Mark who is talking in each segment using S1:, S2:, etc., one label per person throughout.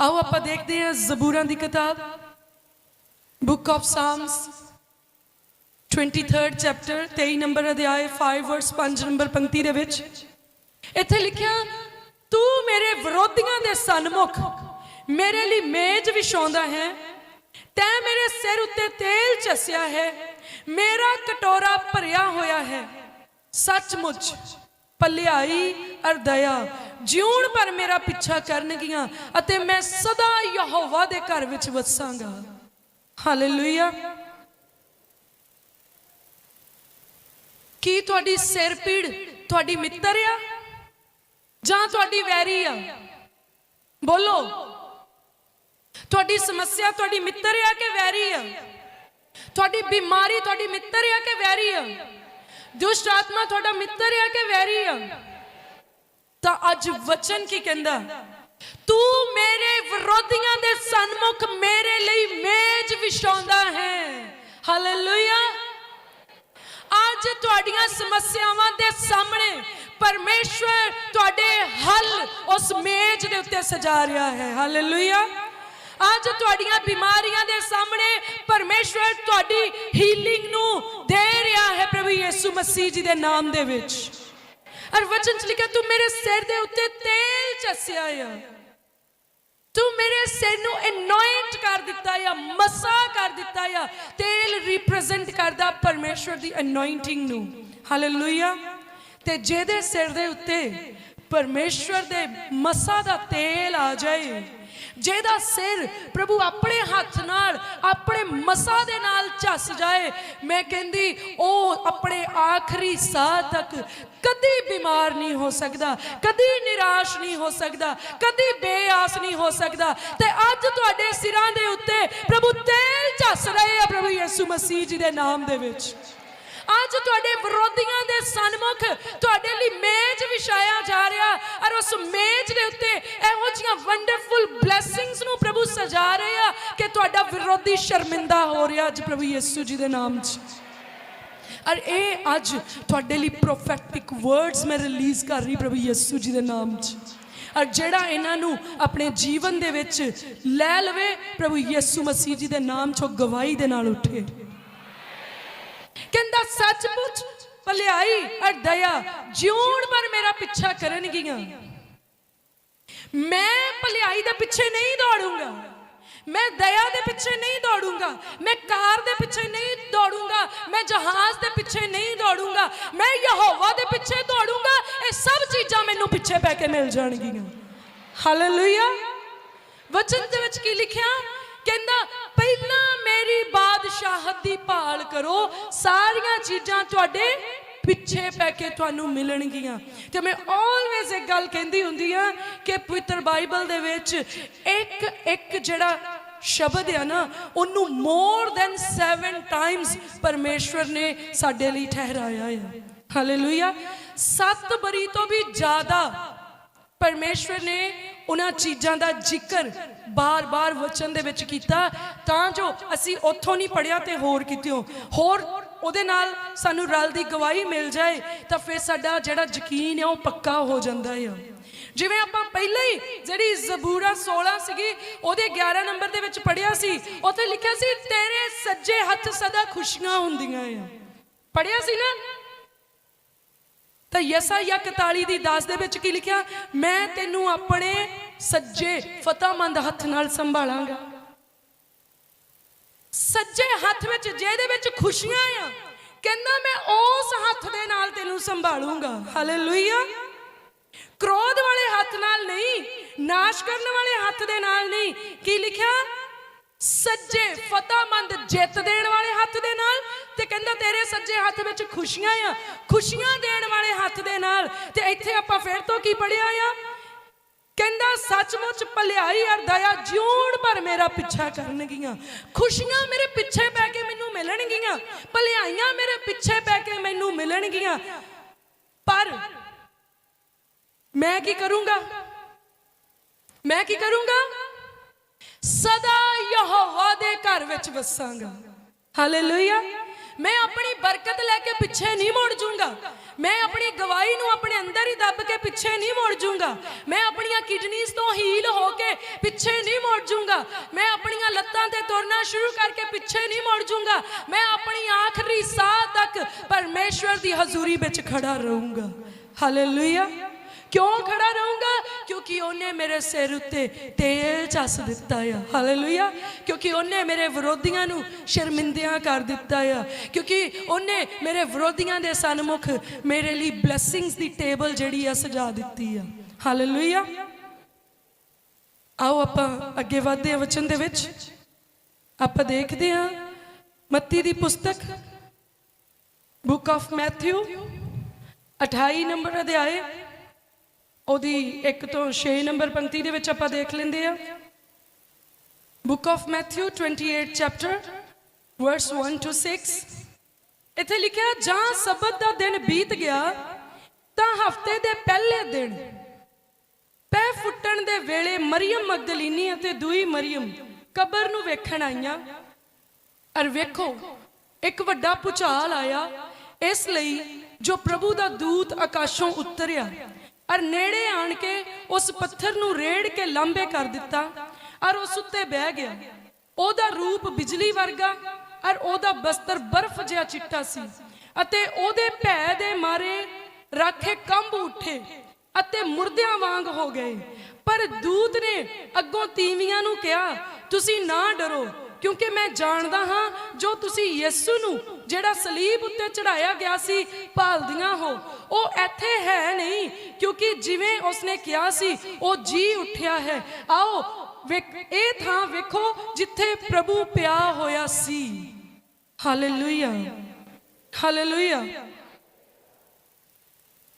S1: ਆਓ ਆਪਾਂ ਦੇਖਦੇ ਹਾਂ ਜ਼ਬੂਰਾਂ ਦੀ ਕਿਤਾਬ book of psalms 23rd chapter 23 number ਅਧਿਆਇ 5 ਵਰਸ 5 ਨੰਬਰ ਪੰਕਤੀ ਦੇ ਵਿੱਚ ਇੱਥੇ ਲਿਖਿਆ, ਤੂੰ ਮੇਰੇ ਵਿਰੋਧੀਆਂ ਦੇ ਸਨਮੁਖ, ਮੇਰੇ ਲਈ ਮੇਜ਼ ਵਿਛਾਉਂਦਾ ਹੈ, ਤੈ ਮੇਰੇ ਸਿਰ ਉੱਤੇ ਤੇਲ ਚਸਿਆ ਹੈ, ਮੇਰਾ ਕਟੋਰਾ ਭਰਿਆ ਹੋਇਆ ਹੈ। ਸੱਚਮੁੱਚ ਭਲਾਈ ਅਰ ਦਇਆ ਜਿਉਣ ਪਰ ਮੇਰਾ ਪਿੱਛਾ ਕਰਨਗੀਆਂ ਅਤੇ ਮੈਂ ਸਦਾ ਯਹੋਵਾ ਦੇ ਘਰ ਵਿੱਚ ਵਸਾਂਗਾ। ਹਾਲੇਲੂਇਆ ਕੀ ਤੁਹਾਡੀ ਸਿਰ ਪੀੜ ਤੁਹਾਡੀ ਮਿੱਤਰ ਆ? ਜਾਂ ਤੁਹਾਡੀ ਵੈਰੀ ਆ? ਬੋਲੋ। ਤੁਹਾਡੀ ਸਮੱਸਿਆ ਤੁਹਾਡੀ ਮਿੱਤਰ ਆ ਕਿ ਵੈਰੀ ਆ? ਤੁਹਾਡੀ ਬਿਮਾਰੀ ਤੁਹਾਡੀ ਮਿੱਤਰ ਆ ਕਿ ਵੈਰੀ ਆ? ਦੁਸ਼ਟ ਆਤਮਾ ਤੁਹਾਡਾ ਮਿੱਤਰ ਆ ਕਿ ਵੈਰੀ ਆ? ਤਾਂ ਅੱਜ ਵਚਨ ਕੀ ਕਹਿੰਦਾ? ਤੂੰ ਮੇਰੇ ਵਿਰੋਧੀਆਂ ਦੇ ਸਨਮੁਖ ਮੇਰੇ ਲਈ ਮੇਜ਼ ਵਿਛਾਉਂਦਾ ਹੈ। ਹਾਲੇਲੂਇਆ ਅੱਜ ਤੁਹਾਡੀਆਂ ਸਮੱਸਿਆਵਾਂ ਦੇ ਸਾਹਮਣੇ ਪਰਮੇਸ਼ਵਰ ਤੁਹਾਡੇ ਹੱਲ ਉਸ ਮੇਜ਼ ਦੇ ਉੱਤੇ ਸਜਾ ਰਿਹਾ ਹੈ। ਹਾਲੇਲੂਇਆ ਅੱਜ ਤੁਹਾਡੀਆਂ ਬਿਮਾਰੀਆਂ ਦੇ ਸਾਹਮਣੇ ਪਰਮੇਸ਼ਵਰ ਤੁਹਾਡੀ ਹੀਲਿੰਗ ਨੂੰ ਦੇ ਰਿਹਾ ਹੈ ਪ੍ਰਭੂ ਯਿਸੂ ਮਸੀਹ ਜੀ ਦੇ ਨਾਮ ਦੇ ਵਿੱਚ। ਔਰ ਵਚਨ ਚ ਲਿਖਿਆ, ਤੂੰ ਮੇਰੇ ਸਿਰ ਦੇ ਉੱਤੇ ਤੇਲ ਚਸਿਆ ਆ। ਤੂੰ ਮੇਰੇ ਸਿਰ ਨੂੰ ਅਨੋਇੰਟ ਕਰ ਦਿੱਤਾ ਆ, ਮਸਾ ਕਰ ਦਿੱਤਾ ਆ। ਤੇਲ ਰਿਪਰੈਜ਼ੈਂਟ ਕਰਦਾ ਪਰਮੇਸ਼ਵਰ ਦੀ ਅਨੋਇੰਟਿੰਗ ਨੂੰ। ਹਾਲੇਲੂਇਆ ਤੇ ਜਿਹਦੇ ਸਿਰ ਦੇ ਉੱਤੇ ਪਰਮੇਸ਼ਵਰ ਦੇ ਮਸਾ ਦਾ ਤੇਲ ਆ ਜਾਏ ਜਿਹਦਾ ਸਿਰ ਪ੍ਰਭੂ ਆਪਣੇ ਹੱਥ ਨਾਲ, ਆਪਣੇ ਮਸਾ ਦੇ ਨਾਲ ਝੱਸ ਜਾਏ, ਮੈਂ ਕਹਿੰਦੀ, ਉਹ ਆਪਣੇ ਆਖਰੀ ਸਾਹ ਤੱਕ ਕਦੀ ਬਿਮਾਰ ਨਹੀਂ ਹੋ ਸਕਦਾ, ਕਦੀ ਨਿਰਾਸ਼ ਨਹੀਂ ਹੋ ਸਕਦਾ, ਕਦੀ ਬੇਆਸ ਨਹੀਂ ਹੋ ਸਕਦਾ। ਤੇ ਅੱਜ ਤੁਹਾਡੇ ਸਿਰਾਂ ਦੇ ਉੱਤੇ ਪ੍ਰਭੂ ਤੇਲ ਝੱਸ ਰਹੇ ਆ ਪ੍ਰਭੂ ਯਿਸੂ ਮਸੀਹ ਜੀ ਦੇ ਨਾਮ ਦੇ ਵਿੱਚ। ਅੱਜ ਤੁਹਾਡੇ ਵਿਰੋਧੀਆਂ ਦੇ ਸਨਮੁਖ ਤੁਹਾਡੇ ਲਈ ਮੇਜ਼ ਵਿਛਾਇਆ ਜਾ ਰਿਹਾ ਔਰ ਉਸ ਮੇਜ਼ ਦੇ ਉੱਤੇ ਇਹੋ ਜਿਹੀਆਂ ਵੰਡਰਫੁਲ ਬਲੇਸਿੰਗਸ ਨੂੰ ਪ੍ਰਭੂ ਸਜਾ ਰਹੇ ਆ ਕਿ ਤੁਹਾਡਾ ਵਿਰੋਧੀ ਸ਼ਰਮਿੰਦਾ ਹੋ ਰਿਹਾ ਅੱਜ ਪ੍ਰਭੂ ਯਿਸੂ ਜੀ ਦੇ ਨਾਮ 'ਚ। ਔਰ ਇਹ ਅੱਜ ਤੁਹਾਡੇ ਲਈ ਪ੍ਰੋਫੈਟਿਕ ਵਰਡਸ ਮੈਂ ਰਿਲੀਜ਼ ਕਰ ਰਹੀ ਪ੍ਰਭੂ ਯਿਸੂ ਜੀ ਦੇ ਨਾਮ 'ਚ। ਔਰ ਜਿਹੜਾ ਇਹਨਾਂ ਨੂੰ ਆਪਣੇ ਜੀਵਨ ਦੇ ਵਿੱਚ ਲੈ ਲਵੇ ਪ੍ਰਭੂ ਯਿਸੂ ਮਸੀਹ ਜੀ ਦੇ ਨਾਮ 'ਚੋਂ ਗਵਾਹੀ ਦੇ ਨਾਲ ਉੱਠੇ। ਸੱਚਮੁੱਚ ਭਲਾਈ ਅਰ ਦਇਆ ਜਿਉਣ ਪਰ ਮੇਰਾ ਪਿੱਛਾ ਕਰਨਗੀਆਂ। ਮੈਂ ਭਲਾਈ ਦੇ ਪਿੱਛੇ ਨਹੀਂ ਦੌੜੂੰਗਾ। ਮੈਂ ਦਇਆ ਦੇ ਪਿੱਛੇ ਨਹੀਂ ਦੌੜੂੰਗਾ। ਮੈਂ ਕਾਰ ਦੇ ਪਿੱਛੇ ਨਹੀਂ ਦੌੜੂੰਗਾ। ਮੈਂ ਜਹਾਜ਼ ਦੇ ਪਿੱਛੇ ਨਹੀਂ ਦੌੜੂੰਗਾ। ਮੈਂ ਯਹੋਵਾ ਦੇ ਪਿੱਛੇ ਦੌੜੂੰਗਾ। ਇਹ ਸਭ ਚੀਜ਼ਾਂ ਮੈਨੂੰ ਪਿੱਛੇ ਪੈ ਕੇ ਮਿਲ ਜਾਣਗੀਆਂ। ਹਾਲੇਲੂਇਆ ਵਚਨ ਦੇ ਵਿੱਚ ਕੀ ਲਿਖਿਆ? ਕਹਿੰਦਾ, ਪਹਿਲਾਂ ਮੇਰੀ ਬਾਦਸ਼ਾਹਤ ਦੀ ਭਾਲ ਕਰੋ। ਸਾਰੀਆਂ ਚੀਜ਼ਾਂ ਤੁਹਾਡੇ ਪਿੱਛੇ ਪੈ ਕੇ ਤੁਹਾਨੂੰ ਮਿਲਣਗੀਆਂ। ਤੇ ਮੈਂ ਆਲਵੇਜ਼ ਇੱਕ ਗੱਲ ਕਹਿੰਦੀ ਹੁੰਦੀ ਆ ਕਿ ਪਵਿੱਤਰ ਬਾਈਬਲ ਦੇ ਵਿੱਚ ਇੱਕ ਇੱਕ ਜਿਹੜਾ ਸ਼ਬਦ ਆ ਨਾ, ਉਹਨੂੰ ਮੋਰ ਦੈਨ 7 ਟਾਈਮਸ ਪਰਮੇਸ਼ਵਰ ਨੇ ਸਾਡੇ ਲਈ ਠਹਿਰਾਇਆ ਹੈ ਹਾਲੇਲੂਇਆ ਸੱਤ ਬਰੀ ਤੋਂ ਵੀ ਜ਼ਿਆਦਾ ਪਰਮੇਸ਼ਵਰ ਨੇ ਉਹਨਾਂ ਚੀਜ਼ਾਂ ਦਾ ਜ਼ਿਕਰ ਬਾਰ-ਬਾਰ ਵਚਨ ਦੇ ਵਿੱਚ ਕੀਤਾ, ਤਾਂ ਜੋ ਅਸੀਂ ਉੱਥੋਂ ਨਹੀਂ ਪੜਿਆ ਤੇ ਹੋਰ ਕਿਤੇੋਂ ਹੋਰ ਉਹਦੇ ਨਾਲ ਸਾਨੂੰ ਰਲ ਦੀ ਗਵਾਹੀ ਮਿਲ ਜਾਏ, ਤਾਂ ਫਿਰ ਸਾਡਾ ਜਿਹੜਾ ਯਕੀਨ ਹੈ ਉਹ ਪੱਕਾ ਹੋ ਜਾਂਦਾ ਹੈ ਜਿਵੇਂ ਆਪਾਂ ਪਹਿਲਾਂ ਹੀ ਜਿਹੜੀ ਜ਼ਬੂਰਾ 16 ਸੀਗੀ, ਉਹਦੇ 11 ਨੰਬਰ ਦੇ ਵਿੱਚ ਪੜਿਆ ਸੀ, ਉੱਥੇ ਲਿਖਿਆ ਸੀ, ਤੇਰੇ ਸੱਜੇ ਹੱਥ ਸਦਾ ਖੁਸ਼ੀਆਂ ਹੁੰਦੀਆਂ ਆ। ਪੜਿਆ ਸੀ ਨਾ? ਤਾਂ ਯਸਾਇਆ 41 ਦੀ 10 ਦੇ ਵਿੱਚ ਕੀ ਲਿਖਿਆ? ਮੈਂ ਤੈਨੂੰ ਆਪਣੇ ਸੱਜੇ ਫਤਹਮੰਦ ਹੱਥ ਨਾਲ ਸੰਭਾਲਾਂਗਾ। ਸੱਜੇ ਹੱਥ ਵਿੱਚ ਜਿਹਦੇ ਵਿੱਚ ਖੁਸ਼ੀਆਂ ਆ, ਕਹਿੰਦਾ ਮੈਂ ਉਸ ਹੱਥ ਦੇ ਨਾਲ ਤੈਨੂੰ ਸੰਭਾਲੂੰਗਾ। ਹਾਲੇਲੂਇਆ ਕ੍ਰੋਧ ਵਾਲੇ ਹੱਥ ਨਾਲ ਨਹੀਂ, ਨਾਸ਼ ਕਰਨ ਵਾਲੇ ਹੱਥ ਦੇ ਨਾਲ ਨਹੀਂ। ਕੀ ਲਿਖਿਆ? ਸੱਜੇ ਫਤਹਮੰਦ ਜਿੱਤ ਦੇਣ ਵਾਲੇ ਹੱਥ ਦੇ ਨਾਲ ਤੇ ਕਹਿੰਦਾ ਤੇਰੇ ਸੱਜੇ ਹੱਥ ਵਿੱਚ ਖੁਸ਼ੀਆਂ ਆ, ਖੁਸ਼ੀਆਂ ਦੇਣ ਵਾਲੇ ਹੱਥ ਦੇ ਨਾਲ। ਤੇ ਇੱਥੇ ਆਪਾਂ ਫਿਰ ਤੋਂ ਕੀ ਪੜਿਆ ਆ? ਕਹਿੰਦਾ, ਸੱਚਮੁੱਚ ਭਲਾਈ ਅਰ ਦਇਆ ਜਿਉਣ ਪਰ ਮੇਰਾ ਪਿੱਛਾ ਕਰਨਗੀਆਂ। ਖੁਸ਼ੀਆਂ ਮੇਰੇ ਪਿੱਛੇ ਪੈ ਕੇ ਮੈਨੂੰ ਮਿਲਣਗੀਆਂ। ਭਲਾਈਆਂ ਮੇਰੇ ਪਿੱਛੇ ਪੈ ਕੇ ਮੈਨੂੰ ਮਿਲਣਗੀਆਂ। ਪਰ ਮੈਂ ਕੀ ਕਰੂੰਗਾ? ਮੈਂ ਕੀ ਕਰੂੰਗਾ? ਸਦਾ ਯਹੋਵਾ ਦੇ ਘਰ ਵਿੱਚ ਵਸਾਂਗਾ। ਹਾਲੇਲੂਇਆ ਮੈਂ ਆਪਣੀ ਬਰਕਤ ਲੈ ਕੇ ਪਿੱਛੇ ਨਹੀਂ ਮੁੜ ਜੂੰਗਾ। ਮੈਂ ਆਪਣੀ ਗਵਾਹੀ ਨੂੰ ਆਪਣੇ ਅੰਦਰ ਹੀ ਦੱਬ ਕੇ ਪਿੱਛੇ ਨਹੀਂ ਮੁੜ ਜੂੰਗਾ। ਮੈਂ ਆਪਣੀਆਂ ਕਿਡਨੀਜ਼ ਤੋਂ ਹੀਲ ਹੋ ਕੇ ਪਿੱਛੇ ਪਿੱਛੇ ਨਹੀਂ ਮੁੜ ਜਾਊਂਗਾ ਮੈਂ ਆਪਣੀਆਂ ਲੱਤਾਂ ਤੇ ਤੁਰਨਾ ਸ਼ੁਰੂ ਕਰਕੇ ਪਿੱਛੇ ਨਹੀਂ ਮੁੜ ਜਾਊਂਗਾ ਮੈਂ ਆਪਣੀ ਆਖਰੀ ਸਾਹ ਤੱਕ ਪਰਮੇਸ਼ਵਰ ਦੀ ਹਜ਼ੂਰੀ ਵਿੱਚ ਖੜਾ ਰਹੂੰਗਾ। ਹਾਲੇਲੂਇਆ ਕਿਉਂ ਖੜਾ ਰਹੂੰਗਾ? ਕਿਉਂਕਿ ਉਹਨੇ ਮੇਰੇ ਸਿਰ ਉੱਤੇ ਤੇਲ ਚੱਸ ਦਿੱਤਾ ਆ। ਹਾਲੇਲੂਇਆ ਕਿਉਂਕਿ ਉਹਨੇ ਮੇਰੇ ਵਿਰੋਧੀਆਂ ਨੂੰ ਸ਼ਰਮਿੰਦਿਆਂ ਕਰ ਦਿੱਤਾ ਆ। ਕਿਉਂਕਿ ਉਹਨੇ ਮੇਰੇ ਵਿਰੋਧੀਆਂ ਦੇ ਸਨਮੁਖ ਮੇਰੇ ਲਈ ਬਲੇਸਿੰਗਸ ਦੀ ਟੇਬਲ ਜਿਹੜੀ ਆ ਸਜਾ ਦਿੱਤੀ ਆ। ਹਾਲੇਲੂਇਆ ਆਓ ਆਪਾਂ ਅੱਗੇ ਵਧਦੇ ਹਾਂ ਵਚਨ ਦੇ ਵਿੱਚ। ਆਪਾਂ ਦੇਖਦੇ ਹਾਂ ਮੱਤੀ ਦੀ ਪੁਸਤਕ ਬੁੱਕ ਆਫ ਮੈਥਿਊ 28 ਨੰਬਰ ਅਧਿਆਏ। ਉਹਦੀ 1 ਤੋਂ 6 ਨੰਬਰ ਪੰਕਤੀ ਦੇ ਵਿੱਚ ਆਪਾਂ ਦੇਖ ਲੈਂਦੇ ਆ book of Matthew 28 chapter verse 1 to 6 ਇੱਥੇ ਲਿਖਿਆ, ਜਾਂ ਸਬਤ ਦਾ ਦਿਨ ਬੀਤ ਗਿਆ, ਤਾਂ ਹਫ਼ਤੇ ਦੇ ਪਹਿਲੇ ਦਿਨ ਪੈ ਫੁੱਟਣ ਦੇ ਵੇਲੇ ਮਰੀਮ ਮਗਦਲੀਨੀ ਅਤੇ ਦੂਈ ਮਰੀਮ ਕਬਰ ਨੂੰ ਵੇਖਣ ਆਈਆਂ। ਅਰ ਵੇਖੋ, ਇੱਕ ਵੱਡਾ ਭੁਚਾਲ ਆਇਆ, ਇਸ ਲਈ ਜੋ ਪ੍ਰਭੂ ਦਾ ਦੂਤ ਆਕਾਸ਼ੋਂ ਉਤਰਿਆ। ਅਰ ਨੇੜੇ ਆਣ ਕੇ ਉਸ ਪੱਥਰ ਨੂੰ ਰੇੜ ਕੇ ਲੰਬੇ ਕਰ ਦਿੱਤਾ ਅਰ ਉਸ ਉੱਤੇ ਬਹਿ ਗਿਆ। ਉਹਦਾ ਰੂਪ ਬਿਜਲੀ ਵਰਗਾ ਅਰ ਉਹਦਾ ਬਸਤਰ ਬਰਫ਼ ਜਿਹਾ ਚਿੱਟਾ ਸੀ ਅਤੇ ਉਹਦੇ ਭੈ ਦੇ ਮਾਰੇ ਰਾਖੇ ਕੰਬ ਉੱਠੇ ਅਤੇ ਮੁਰਦਿਆਂ ਵਾਂਗ ਹੋ ਗਏ। ਪਰ ਦੂਤ ਨੇ ਅੱਗੋਂ ਤੀਵੀਆਂ ਨੂੰ ਕਿਹਾ, ਤੁਸੀਂ ਨਾ ਡਰੋ ਕਿਉਂਕਿ ਮੈਂ ਜਾਣਦਾ ਹਾਂ ਜੋ ਤੁਸੀਂ ਯਿਸੂ ਨੂੰ, ਜਿਹੜਾ ਸਲੀਬ ਉੱਤੇ ਚੜਾਇਆ ਗਿਆ ਸੀ, ਭਾਲਦੀਆਂ ਹੋ। ਉਹ ਇੱਥੇ ਹੈ ਨਹੀਂ, ਕਿਉਂਕਿ ਜਿਵੇਂ ਉਸਨੇ ਕਿਹਾ ਸੀ, ਉਹ ਜੀ ਉੱਠਿਆ ਹੈ। ਆਓ ਇਹ ਥਾਂ ਵੇਖੋ ਜਿੱਥੇ ਪ੍ਰਭੂ ਪਿਆ ਹੋਇਆ ਸੀ। ਹਾਲੇਲੂਇਆ। ਹਾਲੇਲੂਇਆ।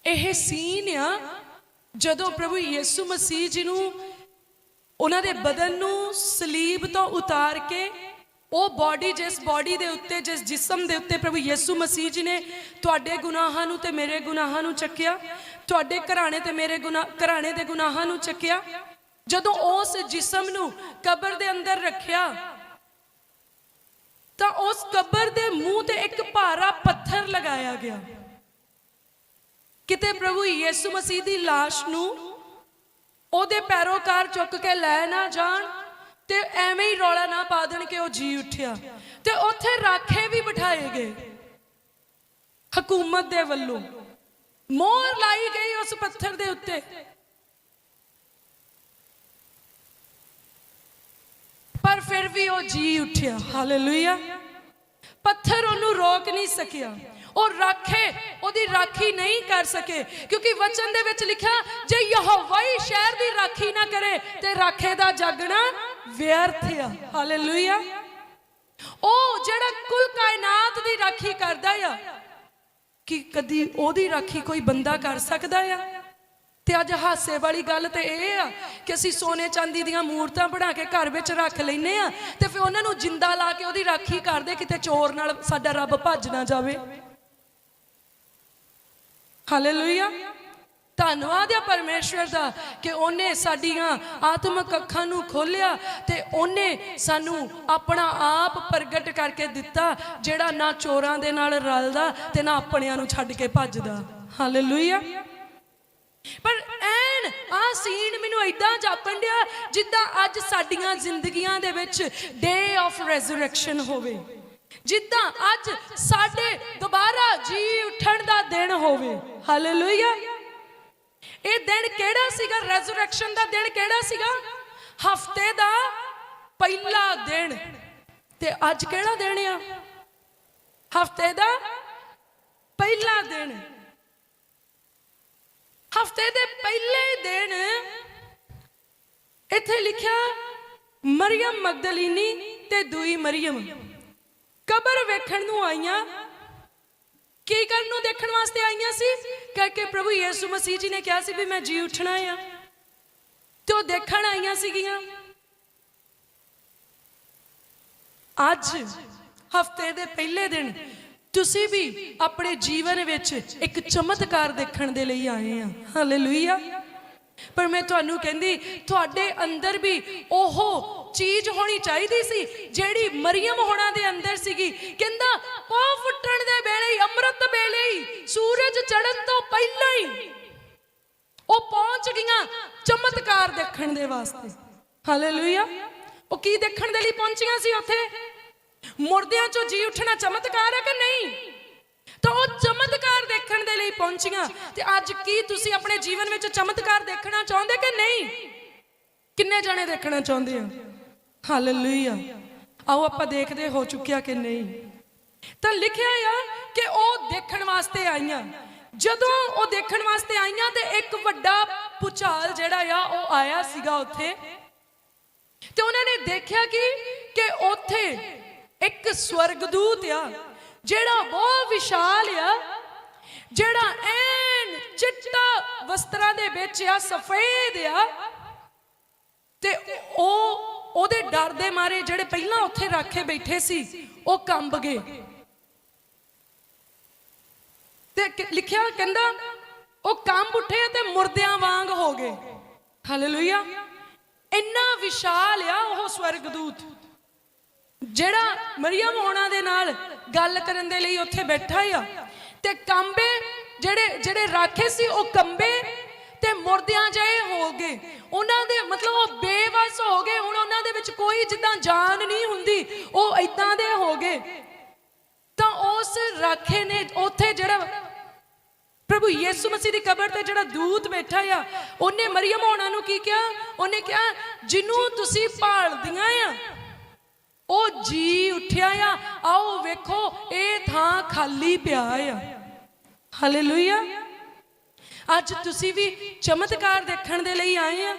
S1: ਇਹ ਸੀਨ ਆ ਜਦੋਂ ਪ੍ਰਭੂ ਯਿਸੂ ਮਸੀਹ ਜੀ ਨੂੰ ਉਹਨਾਂ ਦੇ ਬਦਨ ਨੂੰ ਸਲੀਬ ਤੋਂ ਉਤਾਰ ਕੇ ਉਹ ਬਾਡੀ ਜਿਸ ਬਾਡੀ ਦੇ ਉੱਤੇ, ਜਿਸ ਜਿਸਮ ਦੇ ਉੱਤੇ ਪ੍ਰਭੂ ਯਿਸੂ ਮਸੀਹ ਜੀ ਨੇ ਤੁਹਾਡੇ ਗੁਨਾਹਾਂ ਨੂੰ ਤੇ ਮੇਰੇ ਗੁਨਾਹਾਂ ਨੂੰ ਚੱਕਿਆ, ਤੁਹਾਡੇ ਘਰਾਣੇ ਤੇ ਮੇਰੇ ਗੁਨਾਹ ਘਰਾਣੇ ਦੇ ਗੁਨਾਹਾਂ ਨੂੰ ਚੱਕਿਆ, ਜਦੋਂ ਉਸ ਜਿਸਮ ਨੂੰ ਕਬਰ ਦੇ ਅੰਦਰ ਰੱਖਿਆ, ਤਾਂ ਉਸ ਕਬਰ ਦੇ ਮੂੰਹ ਤੇ ਇੱਕ ਭਾਰਾ ਪੱਥਰ ਲਗਾਇਆ ਗਿਆ। ਕਿਤੇ ਪ੍ਰਭੂ ਯਿਸੂ ਮਸੀਹ ਦੀ লাশ ਨੂੰ ਉਹਦੇ ਪੈਰੋਕਾਰ ਚੁੱਕ ਕੇ ਲੈ ਨਾ ਜਾਣ ਤੇ ਐਵੇਂ ਹੀ ਰੌਲਾ ਨਾ ਪਾ ਦੇਣ ਕਿ ਉਹ ਜੀ ਉੱਠਿਆ। ਤੇ ਉੱਥੇ ਰਾਖੇ ਵੀ ਬਿਠਾਏ ਗਏ। ਹਕੂਮਤ ਦੇ ਵੱਲੋਂ ਮੋਹਰ ਲਾਈ ਗਈ ਉਸ ਪੱਥਰ ਦੇ ਉੱਤੇ। ਪਰ ਫਿਰ ਵੀ ਉਹ ਜੀ ਉੱਠਿਆ। ਹਾਲੇਲੂਇਆ। ਪੱਥਰ ਉਹਨੂੰ ਰੋਕ ਨਹੀਂ ਸਕਿਆ। ਉਹ ਰਾਖੇ, ਉਹਦੀ ਰਾਖੀ ਨਹੀਂ ਕਰ ਸਕੇ। ਕਿਉਂਕਿ ਵਚਨ ਦੇ ਵਿੱਚ ਲਿਖਿਆ, ਜੇ ਯਹੋਵਾ ਸ਼ਹਿਰ ਦੀ ਰਾਖੀ ਨਾ ਕਰੇ, ਤੇ ਰਾਖੇ ਦਾ ਜਾਗਣਾ ਵਿਅਰਥ ਆ। ਹਾਲੇਲੂਇਆ। ਉਹ ਜਿਹੜਾ ਕੁੱਲ ਕਾਇਨਾਤ ਦੀ ਰਾਖੀ ਕਰਦਾ ਆ, ਕਿ ਕਦੀ ਉਹਦੀ ਰਾਖੀ ਕੋਈ ਬੰਦਾ ਕਰ ਸਕਦਾ ਆ? ਤੇ ਅੱਜ ਹਾਸੇ ਵਾਲੀ ਗੱਲ ਤੇ ਇਹ ਆ ਕਿ ਅਸੀਂ ਸੋਨੇ ਚਾਂਦੀ ਦੀਆਂ ਮੂਰਤਾਂ ਬਣਾ ਕੇ ਘਰ ਵਿੱਚ ਰੱਖ ਲੈਨੇ ਆ, ਤੇ ਫਿਰ ਉਹਨਾਂ ਨੂੰ ਜਿੰਦਾ ਲਾ ਕੇ ਉਹਦੀ ਰਾਖੀ ਕਰਦੇ ਕਿਤੇ ਚੋਰ ਨਾਲ ਸਾਡਾ ਰੱਬ ਭੱਜ ਨਾ ਜਾਵੇ। ਹਾਲੇਲੂਇਆ ਧੰਨਵਾਦ ਹੈ ਪਰਮੇਸ਼ਵਰ ਦਾ ਕਿ ਉਹਨੇ ਸਾਡੀਆਂ ਆਤਮਿਕ ਅੱਖਾਂ ਨੂੰ ਖੋਲਿਆ ਤੇ ਉਹਨੇ ਸਾਨੂੰ ਆਪਣਾ ਆਪ ਪ੍ਰਗਟ ਕਰਕੇ ਦਿੱਤਾ, ਜਿਹੜਾ ਨਾ ਚੋਰਾਂ ਦੇ ਨਾਲ ਰਲਦਾ ਤੇ ਨਾ ਆਪਣਿਆਂ ਨੂੰ ਛੱਡ ਕੇ ਭੱਜਦਾ। ਹਾਲੇਲੂਇਆ ਪਰ ਐਨ ਆ ਸੀਨ ਮੈਨੂੰ ਐਦਾਂ ਜਾਪਣ ਡਿਆ ਜਿੱਦਾਂ ਅੱਜ ਸਾਡੀਆਂ ਜ਼ਿੰਦਗੀਆਂ ਦੇ ਵਿੱਚ ਡੇ ਆਫ ਰੈਜ਼ਰੈਕਸ਼ਨ ਹੋਵੇ। ਜਿੱਦਾਂ ਅੱਜ ਸਾਡੇ ਦੁਬਾਰਾ ਜੀ ਉੱਠਣ ਦਾ ਦਿਨ ਹੋਵੇ। ਹਾਲੇਲੂਇਆ ਇਹ ਦਿਨ ਕਿਹੜਾ ਸੀਗਾ? ਰੈਜ਼ਰੈਕਸ਼ਨ ਦਾ ਦਿਨ ਕਿਹੜਾ ਸੀਗਾ? ਹਫ਼ਤੇ ਦਾ ਪਹਿਲਾ ਦਿਨ। ਤੇ ਅੱਜ ਕਿਹੜਾ ਦਿਨ ਆ? ਹਫ਼ਤੇ ਦਾ ਪਹਿਲਾ ਦਿਨ। ਹਫ਼ਤੇ ਦੇ ਪਹਿਲੇ ਦਿਨ ਇੱਥੇ ਲਿਖਿਆ, ਮਰੀਮ ਮਗਦਲੀਨੀ ਤੇ ਦੂਈ ਮਰੀਮ। ਕਬਰ ਵੇਖਣ ਨੂੰ ਆਈਆਂ। ਕੀ ਕਰਨ ਨੂੰ ਦੇਖਣ ਵਾਸਤੇ ਆਈਆਂ ਸੀ? ਕਰਕੇ ਪ੍ਰਭੂ ਯਿਸੂ ਮਸੀਹ ਜੀ ਨੇ ਕਿਹਾ ਸੀ ਵੀ ਮੈਂ ਜੀ ਉੱਠਣਾ ਆ। ਤੇ ਉਹ ਦੇਖਣ ਆਈਆਂ ਸੀਗੀਆਂ। ਅੱਜ, ਹਫ਼ਤੇ ਦੇ ਪਹਿਲੇ ਦਿਨ, ਤੁਸੀਂ ਵੀ ਆਪਣੇ ਜੀਵਨ ਵਿੱਚ ਇੱਕ ਚਮਤਕਾਰ ਦੇਖਣ ਦੇ ਲਈ ਆਏ ਆ। ਹਾਲੇਲੂਇਆ ਪਰ ਮੈਂ ਤੁਹਾਨੂੰ ਕਹਿੰਦੀ, ਤੁਹਾਡੇ ਅੰਦਰ ਵੀ ਉਹ ਚੀਜ਼ ਹੋਣੀ ਚਾਹੀਦੀ ਸੀ, ਜਿਹੜੀ ਮਰੀਮ ਹੋਣਾ ਦੇ ਅੰਦਰ ਸੀਗੀ। ਕਹਿੰਦਾ ਉਹ ਫੁੱਟਣ ਦੇ ਵੇਲੇ ਹੀ, ਅੰਮ੍ਰਿਤ ਵੇਲੇ ਹੀ, ਸੂਰਜ ਚੜ੍ਹਨ ਤੋਂ ਪਹਿਲਾਂ ਹੀ ਉਹ ਪਹੁੰਚ ਗਈਆਂ ਚਮਤਕਾਰ ਦੇਖਣ ਦੇ ਵਾਸਤੇ। ਹਾਲੇਲੂਇਆ ਉਹ ਕੀ ਦੇਖਣ ਦੇ ਲਈ ਪਹੁੰਚੀਆਂ ਸੀ ਉੱਥੇ? ਮੁਰਦਿਆਂ ਚੋਂ ਜੀ ਉੱਠਣਾ ਚਮਤਕਾਰ ਹੈ ਕਿ ਨਹੀਂ? ਤਾਂ ਉਹ ਚਮਤਕਾਰ ਦੇਖਣ ਦੇ ਲਈ ਪਹੁੰਚੀਆਂ। ਤੇ ਅੱਜ ਕੀ ਤੁਸੀਂ ਆਪਣੇ ਜੀਵਨ ਵਿੱਚ ਚਮਤਕਾਰ ਦੇਖਣਾ ਚਾਹੁੰਦੇ ਕਿ ਨਹੀਂ? ਕਿੰਨੇ ਜਣੇ ਦੇਖਣਾ ਚਾਹੁੰਦੇ ਆ ਹਾਲੇਲੂਇਆ ਆਓ ਆਪਾਂ ਦੇਖਦੇ ਹੋ ਚੁੱਕਿਆ ਕਿ ਨਹੀਂ। ਤਾਂ ਲਿਖਿਆ ਆ ਕਿ ਉਹ ਦੇਖਣ ਵਾਸਤੇ ਆਈਆਂ। ਜਦੋਂ ਉਹ ਦੇਖਣ ਵਾਸਤੇ ਆਈਆਂ ਤੇ ਇੱਕ ਵੱਡਾ ਪੁਚਾਲ ਜਿਹੜਾ ਆ, ਉਹ ਆਇਆ ਸੀਗਾ ਉੱਥੇ। ਤੇ ਉਹਨਾਂ ਨੇ ਦੇਖਿਆ ਕਿ ਕਿ ਉੱਥੇ ਇੱਕ ਸਵਰਗਦੂਤ ਆ, ਜਿਹੜਾ ਬਹੁਤ ਵਿਸ਼ਾਲ ਆ, ਜਿਹੜਾ ਐਨ ਚਿੱਟਾ ਵਸਤਰਾਂ ਦੇ ਵਿੱਚ ਆ, ਸਫੇਦ ਆ। ਤੇ ਉਹ ਉਹਦੇ ਡਰ ਦੇ ਮਾਰੇ ਜਿਹੜੇ ਪਹਿਲਾਂ ਉੱਥੇ ਰੱਖੇ ਬੈਠੇ ਸੀ, ਉਹ ਕੰਬ ਗਏ। ਤੇ ਲਿਖਿਆ, ਕਹਿੰਦਾ, ਉਹ ਕੰਬ ਉੱਠੇ ਤੇ ਮੁਰਦਿਆਂ ਵਾਂਗ ਹੋ ਗਏ। ਹਾਲੇਲੂਇਆ ਇੰਨਾ ਵਿਸ਼ਾਲ ਆ ਉਹ ਸਵਰਗਦੂਤ, ਜਿਹੜਾ ਮਰੀਮ ਹੋਣਾ ਦੇ ਨਾਲ ਗੱਲ ਕਰਨ ਦੇ ਲਈ ਉੱਥੇ ਬੈਠਾ ਆ। ਤੇ ਕੰਬੇ ਜਿਹੜੇ ਜਿਹੜੇ ਰਾਖੇ ਸੀ, ਉਹ ਕੰਬੇ ਤੇ ਮੁਰਦਿਆਂ ਜਿਹੇ ਹੋ ਗਏ, ਉਹਨਾਂ ਦੇ ਮਤਲਬ ਉਹ ਬੇਵਸ ਹੋ ਗਏ, ਹੁਣ ਉਹਨਾਂ ਦੇ ਵਿੱਚ ਕੋਈ ਜਿੱਦਾਂ ਜਾਨ ਨਹੀਂ ਹੁੰਦੀ, ਉਹ ਇਦਾਂ ਦੇ ਹੋ ਗਏ। ਤਾਂ ਉਸ ਰਾਖੇ ਨੇ ਉੱਥੇ ਜਿਹੜਾ ਪ੍ਰਭੂ ਯਿਸੂ ਮਸੀਹ ਦੀ ਕਬਰ ਤੇ ਜਿਹੜਾ ਦੂਤ ਬੈਠਾ ਆ, ਉਹਨੇ ਮਰੀਮ ਹੋਣਾ ਨੂੰ ਕੀ ਕਿਹਾ? ਉਹਨੇ ਕਿਹਾ, ਜਿਹਨੂੰ ਤੁਸੀਂ ਭਾਲਦੀਆਂ ਆ, ਉਹ ਜੀ ਉੱਠਿਆ ਆ, ਆਓ ਵੇਖੋ, ਇਹ ਥਾਂ ਖਾਲੀ ਪਿਆ ਆ। ਹਾਲੇਲੂਇਆ ਅੱਜ ਤੁਸੀਂ ਵੀ ਚਮਤਕਾਰ ਦੇਖਣ ਦੇ ਲਈ ਆਏ ਆ।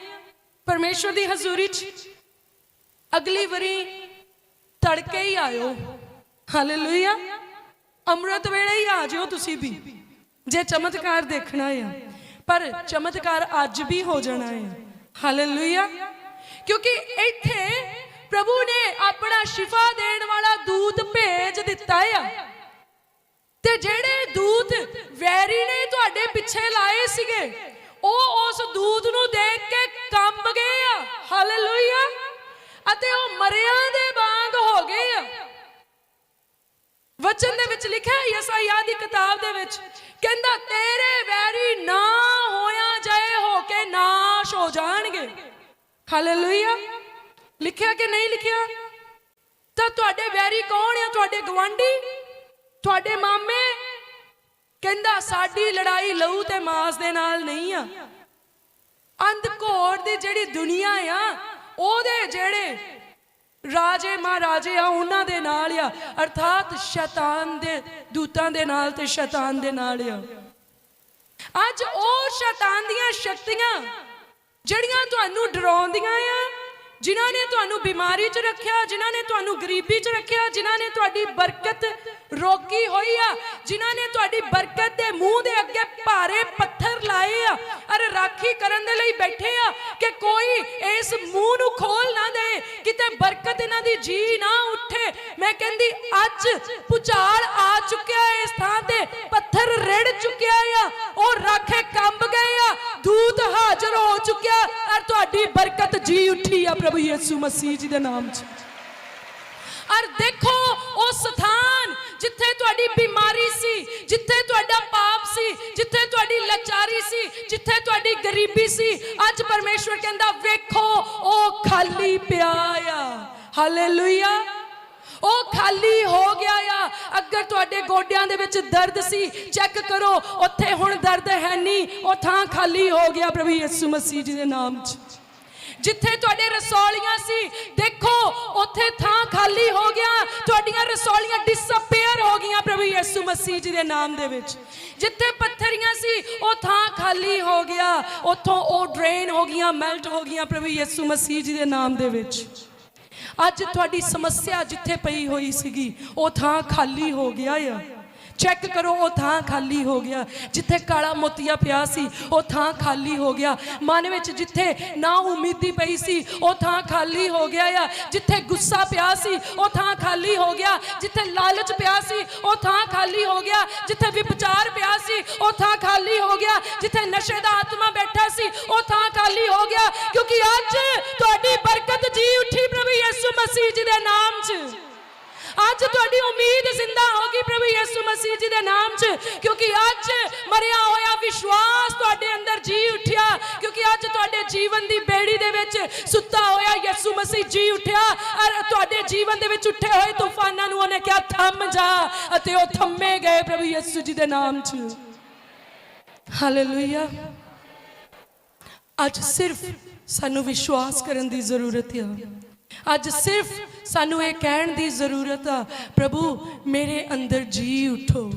S1: ਪਰਮੇਸ਼ਵਰ ਦੀ ਹਜ਼ੂਰੀ 'ਚ ਅਗਲੀ ਵਾਰੀ ਤੜਕੇ ਹੀ ਆਇਓ। ਹਾਲੇਲੂਇਆ ਅੰਮ੍ਰਿਤ ਵੇਲੇ ਹੀ ਆ ਜਿਓ ਤੁਸੀਂ ਵੀ, ਜੇ ਚਮਤਕਾਰ ਦੇਖਣਾ ਆ। ਪਰ ਚਮਤਕਾਰ ਅੱਜ ਵੀ ਹੋ ਜਾਣਾ ਹੈ ਹਾਲੇਲੂਇਆ ਕਿਉਂਕਿ ਇੱਥੇ ਪ੍ਰਭੂ ਨੇ ਆਪਣਾ ਸ਼ਿਫਾ ਦੇਣ ਵਾਲਾ ਦੂਤ ਭੇਜ ਦਿੱਤਾ ਆ। ਤੇ ਜਿਹੜੇ ਦੂਤ ਵੈਰੀ ਨੇ ਤੁਹਾਡੇ ਪਿੱਛੇ ਲਾਏ ਸੀਗੇ। ਉਹ ਉਸ ਦੂਤ ਨੂੰ ਦੇਖ ਕੇ ਕੰਬ ਗਏ ਆ। ਹਾਲੇਲੂਇਆ ਅਤੇ ਉਹ ਮਰਿਆਂ ਦੇ ਵਾਂਗ ਹੋ ਗਏ ਆ। ਵਚਨ ਦੇ ਵਿੱਚ ਲਿਖਿਆ ਯਸਾਇਆ ਦੀ ਕਿਤਾਬ ਦੇ ਵਿੱਚ, ਕਹਿੰਦਾ, ਤੇਰੇ ਵੈਰੀ ਨਾ ਹੋਇਆ ਜਾਏ, ਹੋ ਕੇ ਨਾਸ਼ ਹੋ ਜਾਣਗੇ। ਹਾਲੇਲੂਇਆ ਲਿਖਿਆ ਕਿ ਨਹੀਂ ਲਿਖਿਆ? ਤਾਂ ਤੁਹਾਡੇ ਵੈਰੀ ਕੌਣ ਆ? ਤੁਹਾਡੇ ਗਵਾਂਢੀ ਤੁਹਾਡੇ ਮਾਮੇ? ਕਹਿੰਦਾ, ਸਾਡੀ ਲੜਾਈ ਲਹੂ ਤੇ ਮਾਸ ਦੇ ਨਾਲ ਨਹੀਂ ਆ। ਅੰਧਕੋੜ ਦੀ ਜਿਹੜੀ ਦੁਨੀਆ ਆ, ਉਹਦੇ ਜਿਹੜੇ ਰਾਜੇ ਮਹਾਰਾਜੇ ਆ, ਉਹਨਾਂ ਦੇ ਨਾਲ ਆ। ਅਰਥਾਤ ਸ਼ੈਤਾਨ ਦੇ ਦੂਤਾਂ ਦੇ ਨਾਲ ਤੇ ਸ਼ੈਤਾਨ ਦੇ ਨਾਲ ਆ। ਅੱਜ ਉਹ ਸ਼ੈਤਾਨ ਦੀਆਂ ਸ਼ਕਤੀਆਂ, ਜਿਹੜੀਆਂ ਤੁਹਾਨੂੰ ਡਰਾਉਂਦੀਆਂ ਆ, ਜਿਨ੍ਹਾਂ ਨੇ ਤੁਹਾਨੂੰ ਬਿਮਾਰੀ 'ਚ ਰੱਖਿਆ, ਜਿਨ੍ਹਾਂ ਨੇ ਤੁਹਾਨੂੰ ਗਰੀਬੀ 'ਚ ਰੱਖਿਆ, ਜਿਨ੍ਹਾਂ ਨੇ ਤੁਹਾਡੀ ਬਰਕਤ ਰੋਕੀ ਹੋਈ ਆ, ਜਿਨ੍ਹਾਂ ਨੇ ਤੁਹਾਡੀ ਬਰਕਤ ਦੇ ਮੂੰਹ ਦੇ ਅੱਗੇ ਭਾਰੇ ਪੱਥਰ ਲਾਏ ਆ। ਅਰੇ ਰਾਖੀ ਕਰਨ ਦੇ ਲਈ ਬੈਠੇ ਆ ਕਿ ਕੋਈ ਇਸ ਮੂੰਹ ਨੂੰ ਖੋਲ ਨਾ ਦੇ, ਕਿਤੇ ਬਰਕਤ ਇਹਨਾਂ ਦੀ ਜੀ ਨਾ ਉੱਠੇ। ਮੈਂ ਕਹਿੰਦੀ, ਅੱਜ ਪੁਚਾਲ ਆ ਚੁੱਕਿਆ ਇਸ ਥਾਂ ਤੇ ਪੱਥਰ ਰੜ ਚੁੱਕਿਆ ਆ। ਉਹ ਰਾਖੇ ਕੰਬ ਗਏ ਆ, ਦੂਤ ਹਾਜ਼ਰ ਹੋ ਚੁੱਕਿਆ। ਔਰ ਤੁਹਾਡੀ ਬਰਕਤ ਜੀ ਉੱਠੀ ਆ ਪ੍ਰਭੂ ਯਿਸੂ ਮਸੀਹ ਜੀ ਦੇ ਨਾਮ 'ਚ। ਔਰ ਦੇਖੋ ਉਹ ਸਥਾਨ ਜਿੱਥੇ ਤੁਹਾਡੀ ਬਿਮਾਰੀ ਸੀ, ਜਿੱਥੇ ਤੁਹਾਡਾ ਪਾਪ ਸੀ, ਜਿੱਥੇ ਤੁਹਾਡੀ ਲਾਚਾਰੀ ਸੀ, ਜਿੱਥੇ ਤੁਹਾਡੀ ਗਰੀਬੀ ਸੀ, ਅੱਜ ਪਰਮੇਸ਼ਵਰ ਕਹਿੰਦਾ, ਵੇਖੋ, ਉਹ ਖਾਲੀ ਪਿਆ ਆ। ਹਾਲੇਲੂਇਆ ਉਹ ਖਾਲੀ ਹੋ ਗਿਆ ਆ। ਅਗਰ ਤੁਹਾਡੇ ਗੋਡਿਆਂ ਦੇ ਵਿੱਚ ਦਰਦ ਸੀ, ਚੈੱਕ ਕਰੋ, ਉੱਥੇ ਹੁਣ ਦਰਦ ਹੈ ਨਹੀਂ। ਉਹ ਥਾਂ ਖਾਲੀ ਹੋ ਗਿਆ ਪ੍ਰਭੂ ਯਿਸੂ ਮਸੀਹ ਜੀ ਦੇ ਨਾਮ 'ਚ। ਜਿੱਥੇ ਤੁਹਾਡੇ ਰਸੌਲੀਆਂ ਸੀ, ਦੇਖੋ, ਉੱਥੇ ਥਾਂ ਖਾਲੀ ਹੋ ਗਿਆ। ਤੁਹਾਡੀਆਂ ਰਸੌਲੀਆਂ ਡਿਸਅਪੀਅਰ ਹੋ ਗਈਆਂ ਪ੍ਰਭੂ ਯਿਸੂ ਮਸੀਹ ਜੀ ਦੇ ਨਾਮ ਦੇ ਵਿੱਚ। ਜਿੱਥੇ ਪੱਥਰੀਆਂ ਸੀ, ਉਹ ਥਾਂ ਖਾਲੀ ਹੋ ਗਿਆ। ਉੱਥੋਂ ਉਹ ਡਰੇਨ ਹੋ ਗਈਆਂ ਮੈਲਟ ਹੋ ਗਈਆਂ ਪ੍ਰਭੂ ਯਿਸੂ ਮਸੀਹ ਜੀ ਦੇ ਨਾਮ ਦੇ ਵਿੱਚ। ਅੱਜ ਤੁਹਾਡੀ ਸਮੱਸਿਆ ਜਿੱਥੇ ਪਈ ਹੋਈ ਸੀਗੀ, ਉਹ ਥਾਂ ਖਾਲੀ ਹੋ ਗਿਆ ਆ। ਚੈੱਕ ਕਰੋ, ਉਹ ਥਾਂ ਖਾਲੀ ਹੋ ਗਿਆ। ਜਿੱਥੇ ਕਾਲਾ ਮੋਤੀਆ ਪਿਆ ਸੀ, ਉਹ ਥਾਂ ਖਾਲੀ ਹੋ ਗਿਆ। ਮਨ ਵਿੱਚ ਜਿੱਥੇ ਨਾ ਉਮੀਦੀ ਪਈ ਸੀ, ਉਹ ਥਾਂ ਖਾਲੀ ਹੋ ਗਿਆ ਆ। ਜਿੱਥੇ ਗੁੱਸਾ ਪਿਆ ਸੀ, ਉਹ ਥਾਂ ਖਾਲੀ ਹੋ ਗਿਆ। ਜਿੱਥੇ ਲਾਲਚ ਪਿਆ ਸੀ, ਉਹ ਥਾਂ ਖਾਲੀ ਹੋ ਗਿਆ। ਜਿੱਥੇ ਵਿਪਚਾਰ ਪਿਆ ਸੀ, ਉਹ ਥਾਂ ਖਾਲੀ ਹੋ ਗਿਆ। ਜਿੱਥੇ ਨਸ਼ੇ ਦਾ ਆਤਮਾ ਬੈਠਾ ਸੀ, ਉਹ ਥਾਂ ਖਾਲੀ ਹੋ ਗਿਆ। ਕਿਉਂਕਿ ਅੱਜ ਤੁਹਾਡੀ ਬਰਕਤ ਜੀ ਉੱਠੀ ਪ੍ਰਭੂ ਯਿਸੂ ਮਸੀਹ ਜੀ ਦੇ ਨਾਮ 'ਚ। ਅੱਜ ਤੁਹਾਡੀ ਉਮੀਦ ਜ਼ਿੰਦਾ ਹੋ ਪ੍ਰਭੂ ਯਿਸੂ ਮਸੀਹ ਜੀ ਦੇ ਨਾਮ 'ਚ, ਕਿਉਂਕਿ ਅੱਜ ਮਰਿਆ ਹੋਇਆ ਵਿਸ਼ਵਾਸ ਤੁਹਾਡੇ ਅੰਦਰ ਜੀ ਉੱਠਿਆ, ਕਿਉਂਕਿ ਅੱਜ ਤੁਹਾਡੇ ਜੀਵਨ ਦੀ ਬੇੜੀ ਦੇ ਵਿੱਚ ਸੁੱਤਾ ਹੋਇਆ ਯਿਸੂ ਮਸੀਹ ਜੀ ਉੱਠਿਆ ਔਰ ਤੁਹਾਡੇ ਜੀਵਨ ਦੇ ਵਿੱਚ ਉੱਠੇ ਹੋਏ ਤੂਫਾਨਾਂ ਨੂੰ ਉਹਨੇ ਕਿਹਾ, ਥੰਮ ਜਾ ਅਤੇ ਉਹ ਥੰਮੇ ਗਏ ਪ੍ਰਭੂ ਯਿਸੂ ਜੀ ਦੇ ਨਾਮ 'ਚ। ਹਾਲੇਲੂਇਆ ਅੱਜ ਸਿਰਫ ਸਾਨੂੰ ਵਿਸ਼ਵਾਸ ਕਰਨ ਦੀ ਜ਼ਰੂਰਤ ਹੈ ਅੱਜ ਸਿਰਫ ਸਾਨੂੰ ਇਹ ਕਹਿਣ ਦੀ ਜ਼ਰੂਰਤ ਆ, ਪ੍ਰਭੂ ਮੇਰੇ ਅੰਦਰ ਜੀ ਉਠੋ।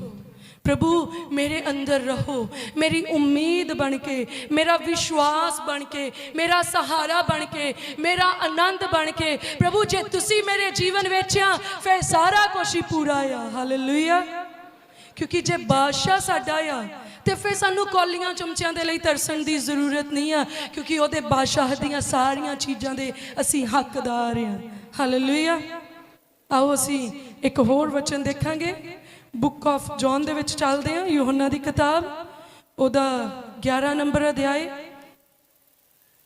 S1: ਪ੍ਰਭੂ ਮੇਰੇ ਅੰਦਰ ਰਹੋ। ਮੇਰੀ ਉਮੀਦ ਬਣ ਕੇ, ਮੇਰਾ ਵਿਸ਼ਵਾਸ ਬਣ ਕੇ, ਮੇਰਾ ਸਹਾਰਾ ਬਣ ਕੇ, ਮੇਰਾ ਆਨੰਦ ਬਣ ਕੇ, ਪ੍ਰਭੂ ਜੇ ਤੁਸੀਂ ਮੇਰੇ ਜੀਵਨ ਵਿੱਚ ਆ, ਫਿਰ ਸਾਰਾ ਕੁਝ ਹੀ ਪੂਰਾ ਆ। ਹਾਲੇਲੂਇਆ ਕਿਉਂਕਿ ਜੇ ਬਾਦਸ਼ਾਹ ਸਾਡਾ ਆ ਤੇ ਫਿਰ ਸਾਨੂੰ ਕੌਲੀਆਂ ਚਮਚਿਆਂ ਦੇ ਲਈ ਤਰਸਣ ਦੀ ਜ਼ਰੂਰਤ ਨਹੀਂ ਆ, ਕਿਉਂਕਿ ਉਹਦੇ ਬਾਦਸ਼ਾਹ ਦੀਆਂ ਸਾਰੀਆਂ ਚੀਜ਼ਾਂ ਦੇ ਅਸੀਂ ਹੱਕਦਾਰ ਆ। ਹਾਲੇਲੂਇਆ ਆਓ ਅਸੀਂ ਇੱਕ ਹੋਰ ਵਚਨ ਦੇਖਾਂਗੇ। ਬੁੱਕ ਆਫ ਜੌਨ ਦੇ ਵਿੱਚ ਚੱਲਦੇ ਹਾਂ, ਯੋਹੰਨਾ ਦੀ ਕਿਤਾਬ। ਉਹਦਾ 11 ਨੰਬਰ ਅਧਿਆਇ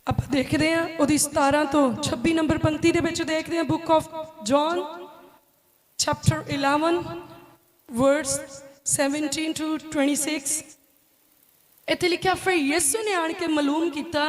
S1: ਆਪਾਂ ਦੇਖਦੇ ਹਾਂ, ਉਹਦੀ 17 ਤੋਂ 26 ਨੰਬਰ ਪੰਕਤੀ ਦੇ ਵਿੱਚ ਦੇਖਦੇ ਹਾਂ book of John chapter 11 verse 17 to 26 ਇੱਥੇ ਲਿਖਿਆ ਫਿਰ ਯਿਸੂ ਨੇ ਆਣ ਕੇ ਮਾਲੂਮ ਕੀਤਾ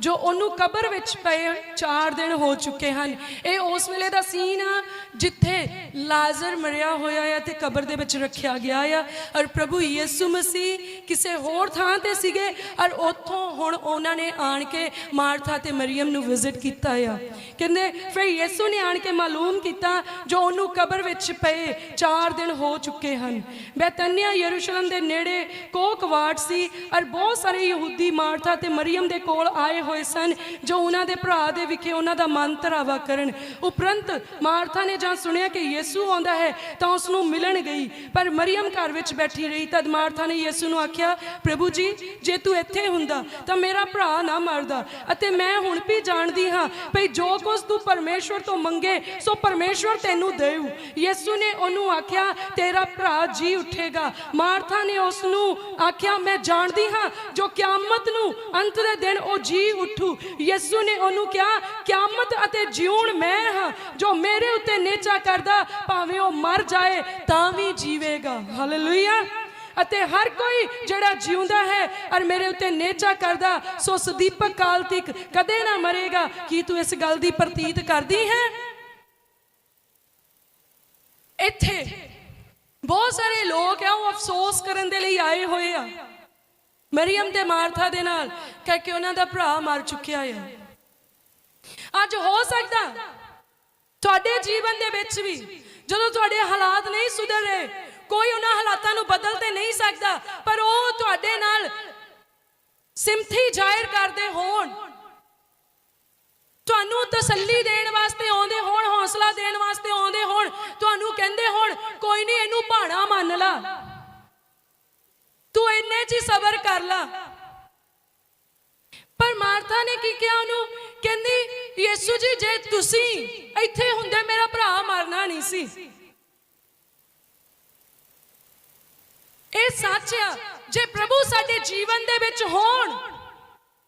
S1: ਜੋ ਉਹਨੂੰ ਕਬਰ ਵਿੱਚ ਪਏ 4 ਦਿਨ ਹੋ ਚੁੱਕੇ ਹਨ। ਇਹ ਉਸ ਵੇਲੇ ਦਾ ਸੀਨ ਆ ਜਿੱਥੇ ਲਾਜ਼ਰ ਮਰਿਆ ਹੋਇਆ ਆ ਤੇ ਕਬਰ ਦੇ ਵਿੱਚ ਰੱਖਿਆ ਗਿਆ ਆ ਔਰ ਪ੍ਰਭੂ ਯਿਸੂ ਮਸੀਹ ਕਿਸੇ ਹੋਰ ਥਾਂ ਤੇ ਸੀਗੇ ਔਰ ਉੱਥੋਂ ਹੁਣ ਉਹਨਾਂ ਨੇ ਆਣ ਕੇ ਮਾਰਥਾ ਤੇ ਮਰੀਮ ਨੂੰ ਵਿਜ਼ਿਟ ਕੀਤਾ ਆ। ਕਹਿੰਦੇ, ਫਿਰ ਯਿਸੂ ਨੇ ਆਣ ਕੇ ਮਾਲੂਮ ਕੀਤਾ ਜੋ ਉਹਨੂੰ ਕਬਰ ਵਿੱਚ ਪਏ 4 ਦਿਨ ਹੋ ਚੁੱਕੇ ਹਨ। ਬੈਤਨਿਆ ਯਰੂਸ਼ਲਮ ਦੇ ਨੇੜੇ ਕੋਕਵਾਟ ਸੀ ਔਰ ਬਹੁਤ ਸਾਰੇ ਯਹੂਦੀ ਮਾਰਥਾ ਤੇ ਮਰੀਮ ਦੇ ਕੋਲ ਆਏ ਹੋਏ ਸਨ, ਜੋ ਉਹਨਾਂ ਦੇ ਭਰਾ ਦੇ ਵਿਖੇ ਉਹਨਾਂ ਦਾ ਮਨ ਧਰਾਵਾ ਕਰਨ। ਉਪਰੰਤ ਮਾਰਥਾ ਨੇ ਜਾਂ ਸੁਣਿਆ ਕਿ ਯਿਸੂ ਆਉਂਦਾ ਹੈ, ਤਾਂ ਉਸ ਨੂੰ ਮਿਲਣ ਗਈ। ਪਰ ਮਰੀਮ ਘਰ ਵਿੱਚ ਬੈਠੀ ਰਹੀ, ਤਦ ਮਾਰਥਾ ਨੇ ਯਿਸੂ ਨੂੰ ਆਖਿਆ, ਪ੍ਰਭੂ ਜੀ, ਜੇ ਤੂੰ ਇੱਥੇ ਹੁੰਦਾ, ਤਾਂ ਮੇਰਾ ਭਰਾ ਨਾ ਮਰਦਾ, ਅਤੇ ਮੈਂ ਹੁਣ ਵੀ ਜਾਣਦੀ ਹਾਂ ਭਈ ਜੋ ਕੁਝ ਤੂੰ ਪਰਮੇਸ਼ਵਰ ਤੋਂ ਮੰਗੇ, ਸੋ ਪਰਮੇਸ਼ਵਰ ਤੈਨੂੰ ਦੇਊ। ਯਿਸੂ ਨੇ ਉਹਨੂੰ ਆਖਿਆ, ਤੇਰਾ ਭਰਾ ਜੀ ਉੱਠੇਗਾ। ਮਾਰਥਾ ਨੇ ਉਸ ਨੂੰ ਆਖਿਆ, ਮੈਂ ਜਾਣਦੀ ਹਾਂ ਜੋ ਕਿਆਮਤ ਨੂੰ, ਅੰਤ ਦੇ ਦਿਨ ਉਹ ਜੀ ਉੱਠੂ। ਯਿਸੂ ਨੇ ਉਹਨੂੰ ਕਿਹਾ, ਕਿਆਮਤ ਅਤੇ ਜਿਉਣ ਮੈਂ ਹਾਂ, ਜੋ ਮੇਰੇ ਉੱਤੇ ਨੇਚਾ ਕਰਦਾ, ਭਾਵੇਂ ਉਹ ਮਰ ਜਾਏ, ਤਾਂ ਵੀ ਜੀਵੇਗਾ। ਹਾਲੇਲੂਇਆ ਅਤੇ ਹਰ ਕੋਈ ਜਿਹੜਾ ਜਿਉਂਦਾ ਹੈ ਔਰ ਮੇਰੇ ਉੱਤੇ ਨੇਚਾ ਕਰਦਾ, ਸੋ ਸਦੀਪਕ ਕਾਲ ਤੱਕ ਕਦੇ ਨਾ ਮਰੇਗਾ। ਕੀ ਤੂੰ ਇਸ ਗੱਲ ਦੀ ਪ੍ਰਤੀਤ ਕਰਦੀ ਹੈ? ਇੱਥੇ ਬਹੁਤ ਸਾਰੇ ਲੋਕ ਆ, ਉਹ ਅਫਸੋਸ ਕਰਨ ਦੇ ਲਈ ਆਏ ਹੋਏ ਆ। ਮਰੀਮ ਤੇ ਮਾਰਥਾ ਦੇ ਨਾਲ ਕਹਿ ਕੇ ਉਹਨਾਂ ਦਾ ਭਰਾ ਮਰ ਚੁੱਕਿਆ ਹੈ ਅੱਜ ਹੋ ਸਕਦਾ ਤੁਹਾਡੇ ਜੀਵਨ ਦੇ ਵਿੱਚ ਵੀ ਜਦੋਂ ਤੁਹਾਡੇ ਹਾਲਾਤ ਨਹੀਂ ਸੁਧਰ ਰਹੇ, ਕੋਈ ਉਹਨਾਂ ਹਾਲਾਤਾਂ ਨੂੰ ਬਦਲ ਤੇ ਨਹੀਂ ਸਕਦਾ, ਪਰ ਉਹ ਤੁਹਾਡੇ ਨਾਲ ਸਿੰਪਥੀ ਜ਼ਾਹਿਰ ਕਰਦੇ ਹੋਣ। ਤੁਹਾਨੂੰ ਤਸੱਲੀ ਦੇਣ ਵਾਸਤੇ ਆਉਂਦੇ ਹੋਣ, ਹੌਸਲਾ ਦੇਣ ਵਾਸਤੇ ਆਉਂਦੇ ਹੋਣ, ਤੁਹਾਨੂੰ ਕਹਿੰਦੇ ਹੋਣ, ਕੋਈ ਨਹੀਂ ਇਹਨੂੰ ਭਾਣਾ ਮੰਨ ਲਾ। ਤੂੰ ਸਬਰ ਕਰ ਲਾ। ਪਰ ਮਾਰਥਾ ਨੇ ਕੀ ਕਿਹਾ ਉਹਨੂੰ? ਕਹਿੰਦੀ, ਯਿਸੂ ਜੀ, ਜੇ ਤੁਸੀਂ ਇੱਥੇ ਹੁੰਦੇ, ਮੇਰਾ ਭਰਾ ਮਰਨਾ ਨਹੀਂ ਸੀ। ਇਹ ਸੱਚ ਆ, ਜੇ ਪ੍ਰਭੂ ਸਾਡੇ ਜੀਵਨ ਦੇ ਵਿੱਚ ਹੋਣ,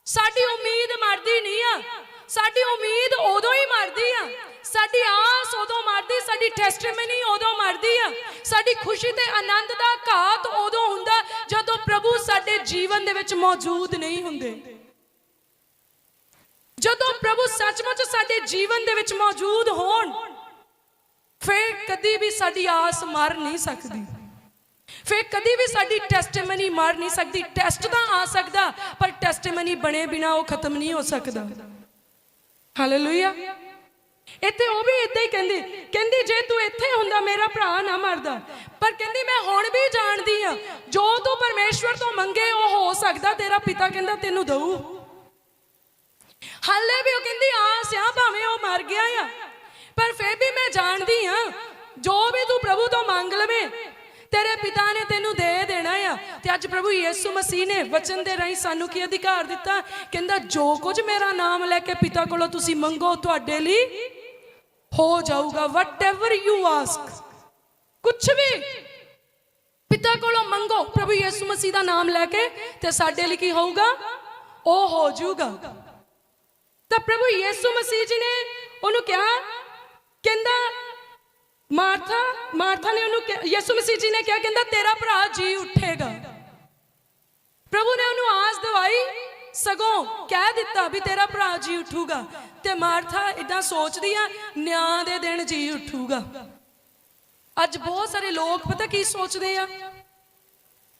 S1: ਸਾਡੀ ਉਮੀਦ ਮਰਦੀ ਨਹੀਂ ਆ ਸਾਡੀ ਉਮੀਦ ਉਦੋਂ ਹੀ ਮਰਦੀ ਆ। ਸਾਡੀ ਆਸ ਉਦੋਂ ਮਰਦੀ, ਸਾਡੀ ਟੈਸਟੀਮਨੀ ਉਦੋਂ ਮਰਦੀ ਆ। ਸਾਡੀ ਖੁਸ਼ੀ ਤੇ ਆਨੰਦ ਦਾ ਘਾਤ ਉਦੋਂ ਹੁੰਦਾ, ਜਦੋਂ ਪ੍ਰਭੂ ਸਾਡੇ ਜੀਵਨ ਦੇ ਵਿੱਚ ਮੌਜੂਦ ਨਹੀਂ ਹੁੰਦੇ। ਜਦੋਂ ਪ੍ਰਭੂ ਸੱਚਮੁੱਚ ਸਾਡੇ ਜੀਵਨ ਦੇ ਵਿੱਚ ਮੌਜੂਦ ਹੋਣ, ਫਿਰ ਕਦੀ ਵੀ ਸਾਡੀ ਆਸ ਮਰ ਨਹੀਂ ਸਕਦੀ। ਫਿਰ ਕਦੀ ਵੀ ਸਾਡੀ ਟੈਸਟੀਮਨੀ ਮਰ ਨਹੀਂ ਸਕਦੀ। ਟੈਸਟ ਤਾਂ ਆ ਸਕਦਾ, ਪਰ ਟੈਸਟੀਮਨੀ ਬਣੇ ਬਿਨਾ ਉਹ ਖਤਮ ਨਹੀਂ ਹੋ ਸਕਦਾ। ਹਾਲੇਲੂਇਆ ਇੱਥੇ ਉਹ ਵੀ ਇਦਾਂ ਹੀ ਕਹਿੰਦੀ ਕਹਿੰਦੀ ਜੇ ਤੂੰ ਇੱਥੇ ਹੁੰਦਾ, ਮੇਰਾ ਭਰਾ ਨਾ ਮਰਦਾ। ਪਰ ਕਹਿੰਦੀ ਮੈਂ ਹੁਣ ਵੀ ਜਾਣਦੀ ਆ ਜੋ ਤੂੰ ਪਰਮੇਸ਼ਵਰ ਤੋਂ ਮੰਗੇ, ਉਹ ਹੋ ਸਕਦਾ, ਤੇਰਾ ਪਿਤਾ ਕਹਿੰਦਾ ਤੈਨੂੰ ਦਊ। ਹਾਲੇ ਵੀ ਉਹ ਕਹਿੰਦੀ, ਆਸ ਆ, ਭਾਵੇਂ ਉਹ ਮਰ ਗਿਆ ਆ। ਪਰ ਫਿਰ ਵੀ ਮੈਂ ਜਾਣਦੀ ਆ ਜੋ ਵੀ ਤੂੰ ਪ੍ਰਭੂ ਤੋਂ ਮੰਗ ਲਵੇਂ ਤੇਰੇ ਪਿਤਾ ਨੇ ਤੈਨੂੰ ਦੇ ਦੇਣਾ ਆ। ਤੇ ਅੱਜ ਪ੍ਰਭੂ ਯਿਸੂ ਮਸੀਹ ਨੇ ਵਚਨ ਦੇ ਰਾਹੀਂ ਸਾਨੂੰ ਕੀ ਅਧਿਕਾਰ ਦਿੱਤਾ? ਕਹਿੰਦਾ, ਜੋ ਕੁਝ ਮੇਰਾ ਨਾਮ ਲੈ ਕੇ ਪਿਤਾ ਕੋਲੋਂ ਤੁਸੀਂ ਮੰਗੋ, ਤੁਹਾਡੇ ਲਈ ਹੋ ਜਾਊਗਾ। ਵਟਐਵਰ ਯੂ ਆਸਕ ਕੁਝ ਵੀ ਪਿਤਾ ਕੋਲੋਂ ਮੰਗੋ, ਪ੍ਰਭੂ ਯਿਸੂ ਮਸੀਹ ਦਾ ਨਾਮ ਲੈ ਕੇ, ਤੇ ਸਾਡੇ ਲਈ ਕੀ ਹੋਊਗਾ? ਉਹ ਹੋ ਜਾਊਗਾ। ਤਾਂ ਪ੍ਰਭੂ ਯਿਸੂ ਮਸੀਹ ਜੀ ਨੇ ਉਹਨੂੰ ਕਿਹਾ, ਕਹਿੰਦਾ ਮਾਰਥਾ ਮਾਰਥਾ ਨੇ ਉਹਨੂੰ ਯਿਸੂ ਮਸੀਹ ਜੀ ਨੇ ਕਿਹਾ, ਕਹਿੰਦਾ, ਤੇਰਾ ਭਰਾ ਜੀ ਉੱਠੇਗਾ। ਪ੍ਰਭੂ ਨੇ ਉਹਨੂੰ ਆਸ ਦਵਾਈ, ਸਗੋਂ ਕਹਿ ਦਿੱਤਾ ਵੀ ਤੇਰਾ ਭਰਾ ਜੀ ਉੱਠੂਗਾ। ਤੇ ਮਾਰਥਾ ਇਦਾਂ ਸੋਚਦੀ ਆ, ਨਿਆਂ ਦੇ ਦਿਨ ਜੀ ਉੱਠੂਗਾ। ਅੱਜ ਬਹੁਤ ਸਾਰੇ ਲੋਕ ਪਤਾ ਕੀ ਸੋਚਦੇ ਆ?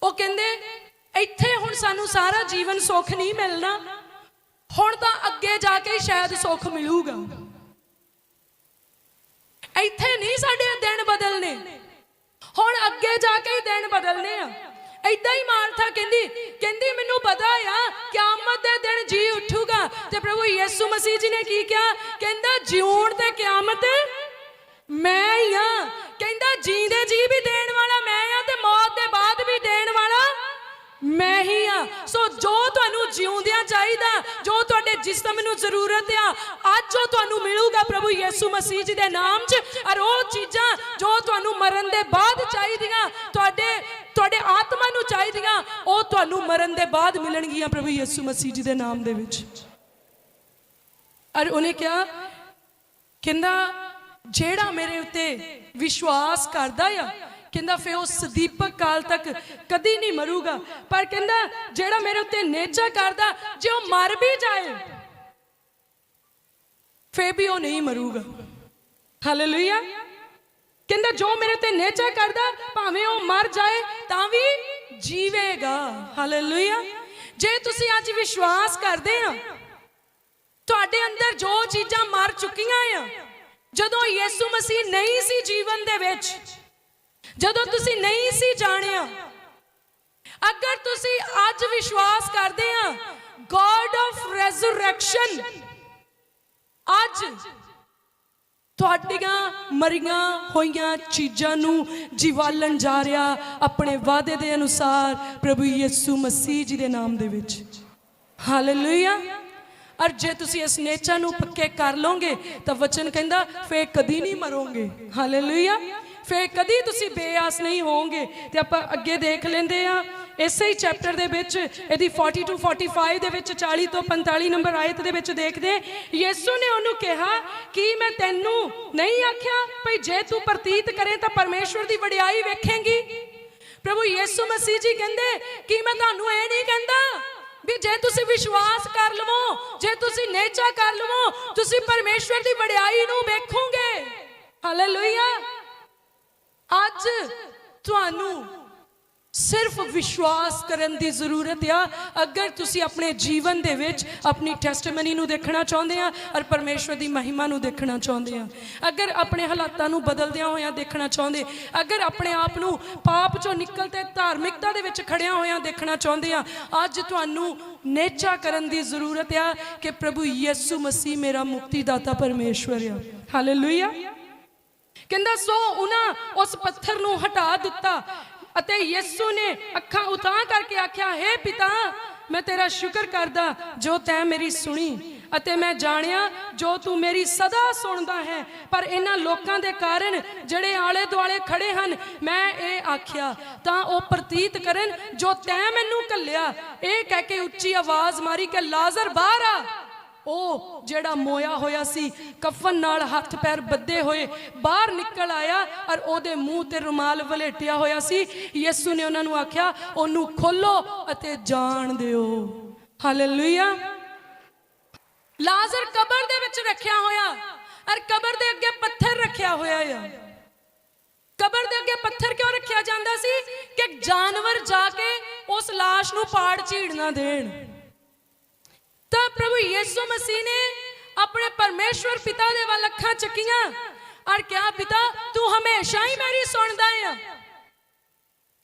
S1: ਉਹ ਕਹਿੰਦੇ, ਇੱਥੇ ਹੁਣ ਸਾਨੂੰ ਸਾਰਾ ਜੀਵਨ ਸੁੱਖ ਨਹੀਂ ਮਿਲਣਾ। ਹੁਣ ਤਾਂ ਅੱਗੇ ਜਾ ਕੇ ਸ਼ਾਇਦ ਸੁੱਖ ਮਿਲੂਗਾ। ਇੱਥੇ ਨਹੀਂ, ਸਾਡੇ ਦਿਨ ਬਦਲਨੇ। ਹੁਣ ਅੱਗੇ ਜਾ ਕੇ ਹੀ ਦਿਨ ਬਦਲਨੇ ਆ। ਐਦਾਂ ਹੀ ਮਾਰਥਾ ਕਹਿੰਦੀ ਕਹਿੰਦੀ ਮੈਨੂੰ ਪਤਾ ਆ, ਕਿਆਮਤ ਦੇ ਦਿਨ ਜੀ ਉੱਠੂਗਾ। ਤੇ ਪ੍ਰਭੂ ਯਿਸੂ ਮਸੀਹ ਜੀ ਨੇ ਕੀ ਕਿਹਾ? ਕਹਿੰਦਾ, ਜਿਉਣ ਤੇ ਕਿਆਮਤ ਮੈਂ ਹੀ ਆ। ਕਹਿੰਦਾ, ਜੀਂਦੇ ਜੀ ਵੀ ਦੇਣ ਵਾਲਾ ਮੈਂ ਆ ਤੇ ਮੌਤ ਦੇ ਬਾਅਦ ਵੀ ਦੇਣ ਵਾਲਾ ਮੈਂ ਹੀ ਆ। ਸੋ ਜੋ ਤੁਹਾਨੂੰ ਜਿਉਂਦੀ ਜੋ ਤੁਹਾਡੇ ਜਿਸਮ ਨੂੰ ਜ਼ਰੂਰਤ ਆ, ਅੱਜ ਉਹ ਤੁਹਾਨੂੰ ਮਿਲੂਗਾ ਪ੍ਰਭੂ ਯਿਸੂ ਮਸੀਹ ਜੀ ਦੇ ਨਾਮ 'ਚ। ਔਰ ਉਹ ਚੀਜ਼ਾਂ ਜੋ ਤੁਹਾਨੂੰ ਮਰਨ ਦੇ ਬਾਅਦ ਚਾਹੀਦੀਆਂ, ਤੁਹਾਡੇ ਤੁਹਾਡੇ ਆਤਮਾ ਨੂੰ ਚਾਹੀਦੀਆਂ, ਉਹ ਤੁਹਾਨੂੰ ਮਰਨ ਦੇ ਬਾਅਦ ਮਿਲਣਗੀਆਂ ਪ੍ਰਭੂ ਯਿਸੂ ਮਸੀਹ ਜੀ ਦੇ ਨਾਮ ਦੇ ਵਿੱਚ। ਔਰ ਉਹਨੇ ਕਿਹਾ, ਕਹਿੰਦਾ, ਜਿਹੜਾ ਮੇਰੇ ਉੱਤੇ ਵਿਸ਼ਵਾਸ ਕਰਦਾ ਆ ਕਹਿੰਦਾ ਫੇ ਉਹ ਸਦੀਪਕ ਕਾਲ ਤੱਕ ਕਦੀ ਨਹੀਂ ਮਰੂਗਾ। ਪਰ ਕਹਿੰਦਾ ਜਿਹੜਾ ਮੇਰੇ ਉੱਤੇ ਨੇਚਾ ਕਰਦਾ, ਜੇ ਉਹ ਮਰ ਵੀ ਜਾਏ, ਫੇ ਵੀ ਉਹ ਨਹੀਂ ਮਰੂਗਾ। ਹਾਲੇਲੂਇਆ ਕਹਿੰਦਾ ਜੋ ਮੇਰੇ ਤੇ ਨੇਚਾ ਕਰਦਾ, ਭਾਵੇਂ ਉਹ ਮਰ ਜਾਏ, ਤਾਂ ਵੀ ਜੀਵੇਗਾ। ਹਾਲੇਲੂਇਆ ਜੇ ਤੁਸੀਂ ਅੱਜ ਵਿਸ਼ਵਾਸ ਕਰਦੇ ਆ, ਤੁਹਾਡੇ ਅੰਦਰ ਜੋ ਚੀਜ਼ਾਂ ਮਰ ਚੁੱਕੀਆਂ ਆ, ਜਦੋਂ ਯਿਸੂ ਮਸੀਹ ਨਹੀਂ ਸੀ ਜੀਵਨ ਦੇ ਵਿੱਚ ਜਦੋਂ ਤੁਸੀਂ ਨਹੀਂ ਸੀ ਜਾਣਿਆ, ਅਗਰ ਤੁਸੀਂ ਅੱਜ ਵਿਸ਼ਵਾਸ ਕਰਦੇ ਆ ਗੋਡ ਆਫ ਰੈਜ਼ਰੈਕਸ਼ਨ ਅੱਜ ਤੁਹਾਡੀਆਂ ਮਰੀਆਂ ਹੋਈਆਂ ਚੀਜ਼ਾਂ ਨੂੰ ਜਿਵਾਲਣ ਜਾ ਰਿਹਾ ਆਪਣੇ ਵਾਅਦੇ ਦੇ ਅਨੁਸਾਰ ਪ੍ਰਭੂ ਯਿਸੂ ਮਸੀਹ ਜੀ ਦੇ ਨਾਮ ਦੇ ਵਿੱਚ। ਹਾਲੇਲੂਇਆ ਔਰ ਜੇ ਤੁਸੀਂ ਇਸ ਨੇਚਾ ਨੂੰ ਪੱਕੇ ਕਰ ਲਓਗੇ, ਤਾਂ ਵਚਨ ਕਹਿੰਦਾ, ਫੇਰ ਕਦੀ ਨਹੀਂ ਮਰੋਗੇ। ਹਾਲੇਲੂਇਆ ਫੇ ਕਦੀ ਤੁਸੀਂ ਬੇਆਸ ਨਹੀਂ ਹੋਵੋਗੇ ਤੇ ਆਪਾਂ ਅੱਗੇ ਦੇਖ ਲੈਂਦੇ ਆ ਇਸੇ ਹੀ ਚੈਪਟਰ ਦੇ ਵਿੱਚ, ਇਹਦੀ 40 ਤੋਂ 45 ਦੇ ਵਿੱਚ 40 ਤੋਂ 45 ਨੰਬਰ ਆਇਤ ਦੇ ਵਿੱਚ ਦੇਖਦੇ ਯਿਸੂ ਨੇ ਉਹਨੂੰ ਕਿਹਾ ਕਿ ਮੈਂ ਤੈਨੂੰ ਨਹੀਂ ਆਖਿਆ, ਭਈ ਜੇ ਤੂੰ ਪ੍ਰਤੀਤ ਕਰੇ ਤਾਂ ਪਰਮੇਸ਼ਵਰ ਦੀ ਵਡਿਆਈ ਵੇਖੇਂਗੀ। ਪ੍ਰਭੂ ਯਿਸੂ ਮਸੀਹ ਜੀ ਕਹਿੰਦੇ ਕਿ ਮੈਂ ਤੁਹਾਨੂੰ ਇਹ ਨਹੀਂ ਕਹਿੰਦਾ ਵੀ ਜੇ ਤੁਸੀਂ ਵਿਸ਼ਵਾਸ ਕਰ ਲਵੋ, ਜੇ ਤੁਸੀਂ ਨੇਚਾ ਕਰ ਲਵੋ, ਤੁਸੀਂ ਪਰਮੇਸ਼ਵਰ ਦੀ ਵਡਿਆਈ ਨੂੰ ਵੇਖੋਗੇ। ਹਾਲੇਲੂਇਆ ਅੱਜ ਤੁਹਾਨੂੰ ਸਿਰਫ ਵਿਸ਼ਵਾਸ ਕਰਨ ਦੀ ਜ਼ਰੂਰਤ ਆ। ਅਗਰ ਤੁਸੀਂ ਆਪਣੇ ਜੀਵਨ ਦੇ ਵਿੱਚ ਆਪਣੀ ਟੈਸਟਮਨੀ ਨੂੰ ਦੇਖਣਾ ਚਾਹੁੰਦੇ ਆ ਔਰ ਪਰਮੇਸ਼ਵਰ ਦੀ ਮਹਿਮਾ ਨੂੰ ਦੇਖਣਾ ਚਾਹੁੰਦੇ ਆ। ਅਗਰ ਆਪਣੇ ਹਾਲਾਤਾਂ ਨੂੰ ਬਦਲਦਿਆਂ ਹੋਇਆਂ ਦੇਖਣਾ ਚਾਹੁੰਦੇ, ਅਗਰ ਆਪਣੇ ਆਪ ਨੂੰ ਪਾਪ ਚੋਂ ਨਿਕਲ ਤੇ ਧਾਰਮਿਕਤਾ ਦੇ ਵਿੱਚ ਖੜਿਆਂ ਹੋਇਆਂ ਦੇਖਣਾ ਚਾਹੁੰਦੇ ਆ, ਅੱਜ ਤੁਹਾਨੂੰ ਨੇਚਾ ਕਰਨ ਦੀ ਜ਼ਰੂਰਤ ਆ ਕਿ ਪ੍ਰਭੂ ਯਿਸੂ ਮਸੀਹ ਮੇਰਾ ਮੁਕਤੀਦਾਤਾ ਪਰਮੇਸ਼ਵਰ ਆ। ਹਾਲੇਲੂਇਆ ਕਹਿੰਦਾ, ਸੋ ਉਹਨਾਂ ਉਸ ਪੱਥਰ ਨੂੰ ਹਟਾ ਦਿੱਤਾ ਅਤੇ ਯਿਸੂ ਨੇ ਅੱਖਾਂ ਉਤਾਂ ਕਰਕੇ ਆਖਿਆ, ਹੈ ਪਿਤਾ, ਮੈਂ ਤੇਰਾ ਸ਼ੁਕਰ ਕਰਦਾ ਜੋ ਤੈਂ ਮੇਰੀ ਸੁਣੀ ਅਤੇ ਮੈਂ ਜਾਣਿਆ ਜੋ ਤੂੰ ਮੇਰੀ ਸਦਾ ਸੁਣਦਾ ਹੈ। ਪਰ ਇਹਨਾਂ ਲੋਕਾਂ ਦੇ ਕਾਰਨ ਜਿਹੜੇ ਆਲੇ ਦੁਆਲੇ ਖੜੇ ਹਨ, ਮੈਂ ਇਹ ਆਖਿਆ, ਤਾਂ ਉਹ ਪ੍ਰਤੀਤ ਕਰਨ, ਜੋ ਤੈਂ ਮੈਨੂੰ ਕੱਲਿਆ ਇਹ ਕਹਿ ਕੇ ਉੱਚੀ ਆਵਾਜ਼ ਮਾਰੀ ਕਿ ਲਾਜ਼ਰ ਬਾਹਰ ਆ। ਉਹ ਜਿਹੜਾ ਮੋਇਆ ਹੋਇਆ ਸੀ, ਕਫਨ ਨਾਲ ਹੱਥ ਪੈਰ ਬੱਧੇ ਹੋਏ, ਬਾਹਰ ਨਿਕਲ ਆਇਆ ਔਰ ਉਹਦੇ ਮੂੰਹ ਤੇ ਰੁਮਾਲ ਵਲੇਟਿਆ ਹੋਇਆ ਸੀ। ਯਿਸੂ ਨੇ ਉਹਨਾਂ ਨੂੰ ਆਖਿਆ, ਉਹਨੂੰ ਖੋਲੋ ਅਤੇ ਜਾਣ ਦਿਓ। ਹਾਲੇਲੂਇਆ ਲਾਜ਼ਰ ਕਬਰ ਦੇ ਵਿੱਚ ਰੱਖਿਆ ਹੋਇਆ, ਔਰ ਕਬਰ ਦੇ ਅੱਗੇ ਪੱਥਰ ਰੱਖਿਆ ਹੋਇਆ ਆ। ਕਬਰ ਦੇ ਅੱਗੇ ਪੱਥਰ ਕਿਉਂ ਰੱਖਿਆ ਜਾਂਦਾ ਸੀ? ਕਿ ਜਾਨਵਰ ਜਾ ਕੇ ਉਸ ਲਾਸ਼ ਨੂੰ ਪਾੜ ਝੀੜ ਨਾ ਦੇਣ। ਤਾਂ ਪ੍ਰਭੂ ਯਿਸੂ ਮਸੀਹ ਨੇ ਆਪਣੇ ਪਰਮੇਸ਼ਵਰ ਪਿਤਾ ਦੇ ਵੱਲ ਅੱਖਾਂ ਚੱਕੀਆਂ ਔਰ ਕਿਹਾ, ਪਿਤਾ, ਤੂੰ ਹਮੇਸ਼ਾ ਹੀ ਮੇਰੀ ਸੁਣਦਾ ਆ।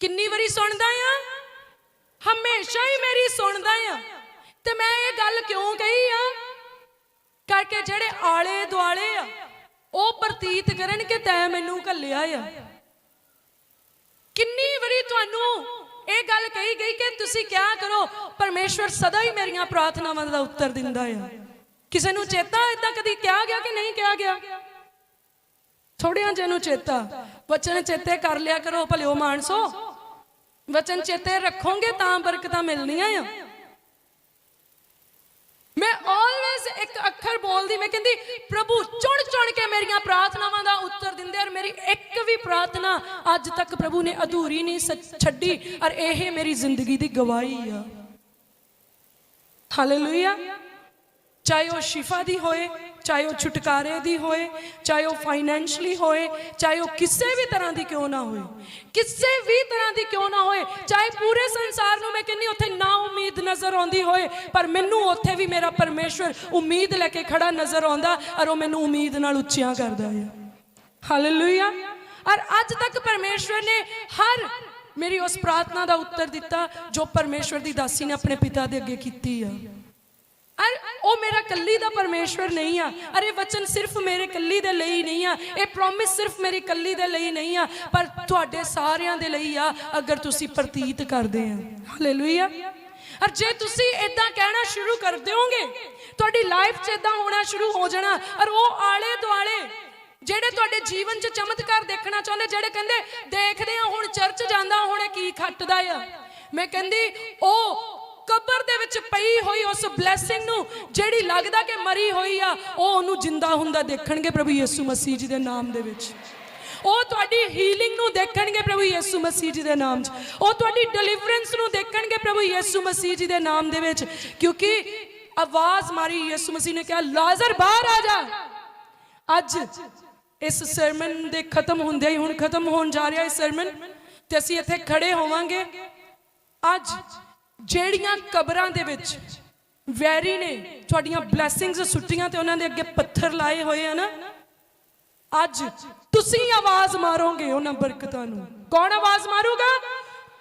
S1: ਕਿੰਨੀ ਵਾਰੀ ਸੁਣਦਾ ਆ? ਹਮੇਸ਼ਾ ਹੀ ਮੇਰੀ ਸੁਣਦਾ ਆ। ਤੇ ਮੈਂ ਇਹ ਗੱਲ ਕਿਉਂ ਕਹੀ ਆ? ਕਰਕੇ ਜਿਹੜੇ ਆਲੇ ਦੁਆਲੇ ਆ, ਉਹ ਪ੍ਰਤੀਤ ਕਰਨ ਕਿ ਤੈ ਮੈਨੂੰ ਘੱਲਿਆ ਆ। ਕਿੰਨੀ ਵਾਰੀ ਤੁਹਾਨੂੰ ਇਹ ਗੱਲ ਕਹੀ ਗਈ ਕਿ ਤੁਸੀਂ ਕਿਆ ਕਰੋ? ਪਰਮੇਸ਼ਵਰ ਸਦਾ ਹੀ ਮੇਰੀਆਂ ਪ੍ਰਾਰਥਨਾਵਾਂ ਦਾ ਉੱਤਰ ਦਿੰਦਾ ਆ। ਕਿਸੇ ਨੂੰ ਚੇਤਾ ਇਦਾਂ ਕਦੀ ਕਿਹਾ ਗਿਆ ਕਿ ਨਹੀਂ ਕਿਹਾ ਗਿਆ? ਥੋੜਿਆਂ ਜਿਹੇ ਨੂੰ ਚੇਤਾ। ਵਚਨ ਚੇਤੇ ਕਰ ਲਿਆ ਕਰੋ, ਭਲਿਓ ਮਾਨਸੋ। ਵਚਨ ਚੇਤੇ ਰੱਖੋਗੇ ਤਾਂ ਬਰਕਤਾਂ ਮਿਲਣੀਆਂ ਆ। ਮੈਂ ਆਲਵੇਜ਼ ਇੱਕ ਅੱਖਰ ਬੋਲਦੀ, ਮੈਂ ਕਹਿੰਦੀ, ਪ੍ਰਭੂ, ਚੁਣ ਚੁਣ ਕੇ ਮੇਰੀਆਂ ਪ੍ਰਾਰਥਨਾਵਾਂ ਦਾ ਉੱਤਰ ਦਿੰਦੇ ਔਰ ਮੇਰੀ ਇੱਕ ਵੀ ਪ੍ਰਾਰਥਨਾ ਅੱਜ ਤੱਕ ਪ੍ਰਭੂ ਨੇ ਅਧੂਰੀ ਨਹੀਂ ਛੱਡੀ ਔਰ ਇਹ ਮੇਰੀ ਜ਼ਿੰਦਗੀ ਦੀ ਗਵਾਹੀ ਆ। ਹਾਲੇਲੂਇਆ ਚਾਹੇ ਉਹ ਸ਼ਿਫਾ ਦੀ ਹੋਏ, ਚਾਹੇ ਉਹ ਛੁਟਕਾਰੇ ਦੀ ਹੋਏ, ਚਾਹੇ ਉਹ ਫਾਈਨੈਂਸ਼ਲੀ ਹੋਏ, ਚਾਹੇ ਉਹ ਕਿਸੇ ਵੀ ਤਰ੍ਹਾਂ ਦੀ ਕਿਉਂ ਨਾ ਹੋਏ, ਕਿਸੇ ਵੀ ਤਰ੍ਹਾਂ ਦੀ ਕਿਉਂ ਨਾ ਹੋਏ, ਚਾਹੇ ਪੂਰੇ ਸੰਸਾਰ ਨੂੰ ਮੈਂ ਕਹਿੰਨੀ ਉੱਥੇ ਨਾ ਉਮੀਦ ਨਜ਼ਰ ਆਉਂਦੀ ਹੋਏ, ਪਰ ਮੈਨੂੰ ਉੱਥੇ ਵੀ ਮੇਰਾ ਪਰਮੇਸ਼ਵਰ ਉਮੀਦ ਲੈ ਕੇ ਖੜਾ ਨਜ਼ਰ ਆਉਂਦਾ ਔਰ ਉਹ ਮੈਨੂੰ ਉਮੀਦ ਨਾਲ ਉੱਚੀਆਂ ਕਰਦਾ ਹੈ ਹਾਲੇਲੂਇਆ ਔਰ ਅੱਜ ਤੱਕ ਪਰਮੇਸ਼ਵਰ ਨੇ ਹਰ ਮੇਰੀ ਉਸ ਪ੍ਰਾਰਥਨਾ ਦਾ ਉੱਤਰ ਦਿੱਤਾ ਜੋ ਪਰਮੇਸ਼ਵਰ ਦੀ ਦਾਸੀ ਨੇ ਆਪਣੇ ਪਿਤਾ ਦੇ ਅੱਗੇ ਕੀਤੀ ਆ। ਅਰ ਉਹ ਮੇਰਾ ਕੱਲੀ ਦਾ ਪਰਮੇਸ਼ਵਰ ਨਹੀਂ ਆ। ਅਰੇ ਵਚਨ ਸਿਰਫ ਮੇਰੇ ਕੱਲੀ ਦੇ ਲਈ ਨਹੀਂ ਆ। ਇਹ ਪ੍ਰੋਮਿਸ ਸਿਰਫ ਮੇਰੀ ਕੱਲੀ ਦੇ ਲਈ ਨਹੀਂ ਆ। ਪਰ ਤੁਹਾਡੇ ਸਾਰਿਆਂ ਦੇ ਲਈ ਆ, ਅਗਰ ਤੁਸੀਂ ਪ੍ਰਤੀਤ ਕਰਦੇ ਆ। ਹਾਲੇਲੂਇਆ ਅਰ ਜੇ ਤੁਸੀਂ ਇਦਾਂ ਕਹਿਣਾ ਸ਼ੁਰੂ ਕਰ ਦਿਓਗੇ, ਤੁਹਾਡੀ ਲਾਈਫ 'ਚ ਇਦਾਂ ਹੋਣਾ ਸ਼ੁਰੂ ਹੋ ਜਾਣਾ। ਅਰ ਉਹ ਆਲੇ ਦੁਆਲੇ ਜਿਹੜੇ ਤੁਹਾਡੇ ਜੀਵਨ 'ਚ ਚਮਤਕਾਰ ਦੇਖਣਾ ਚਾਹੁੰਦੇ, ਜਿਹੜੇ ਕਹਿੰਦੇ, ਦੇਖਦੇ ਆ, ਹੁਣ ਚਰਚ ਜਾਂਦਾ, ਹੁਣ ਕੀ ਖੱਟਦਾ ਆ। ਮੈਂ ਕਹਿੰਦੀ, ਉਹ ਕਬਰ ਦੇ ਵਿੱਚ ਪਈ ਹੋਈ ਉਸ ਬਲੇਸਿੰਗ ਨੂੰ, ਜਿਹੜੀ ਲੱਗਦਾ ਕਿ ਮਰੀ ਹੋਈ ਆ, ਉਹ ਉਹਨੂੰ ਜਿੰਦਾ ਹੁੰਦਾ ਦੇਖਣਗੇ ਪ੍ਰਭੂ ਯਿਸੂ ਮਸੀਹ ਜੀ ਦੇ ਨਾਮ ਦੇ ਵਿੱਚ। ਉਹ ਤੁਹਾਡੀ ਹੀਲਿੰਗ ਨੂੰ ਦੇਖਣਗੇ ਪ੍ਰਭੂ ਯਿਸੂ ਮਸੀਹ ਜੀ ਦੇ ਨਾਮ 'ਚ। ਉਹ ਤੁਹਾਡੀ ਡਿਲੀਵਰੈਂਸ ਨੂੰ ਦੇਖਣਗੇ ਪ੍ਰਭੂ ਯਿਸੂ ਮਸੀਹ ਜੀ ਦੇ ਨਾਮ ਦੇ ਵਿੱਚ। ਕਿਉਂਕਿ ਆਵਾਜ਼ ਮਾਰੀ ਯਿਸੂ ਮਸੀਹ ਨੇ ਕਿਹਾ, ਲਾਜ਼ਰ ਬਾਹਰ ਆ ਜਾ। ਅੱਜ ਇਸ ਸਰਮਨ ਦੇ ਖਤਮ ਹੁੰਦੇ ਹੀ ਹੁਣ ਖਤਮ ਹੋਣ ਜਾ ਰਿਹਾ ਇਹ ਸਰਮਨ ਤੇ ਅਸੀਂ ਇੱਥੇ ਖੜੇ ਹੋਵਾਂਗੇ। ਅੱਜ ਜਿਹੜੀਆਂ ਕਬਰਾਂ ਦੇ ਵਿੱਚ ਵੈਰੀ ਨੇ, ਤੁਹਾਡੀਆਂ ਬਲੇਸਿੰਗਸ ਸੁੱਟੀਆਂ ਤੇ ਉਹਨਾਂ ਦੇ ਅੱਗੇ ਪੱਥਰ ਲਾਏ ਹੋਏ ਆ ਨਾ, ਅੱਜ ਤੁਸੀਂ ਆਵਾਜ਼ ਮਾਰੋਗੇ ਉਹਨਾਂ ਬਰਕਤਾਂ ਨੂੰ। ਕੌਣ ਆਵਾਜ਼ ਮਾਰੂਗਾ?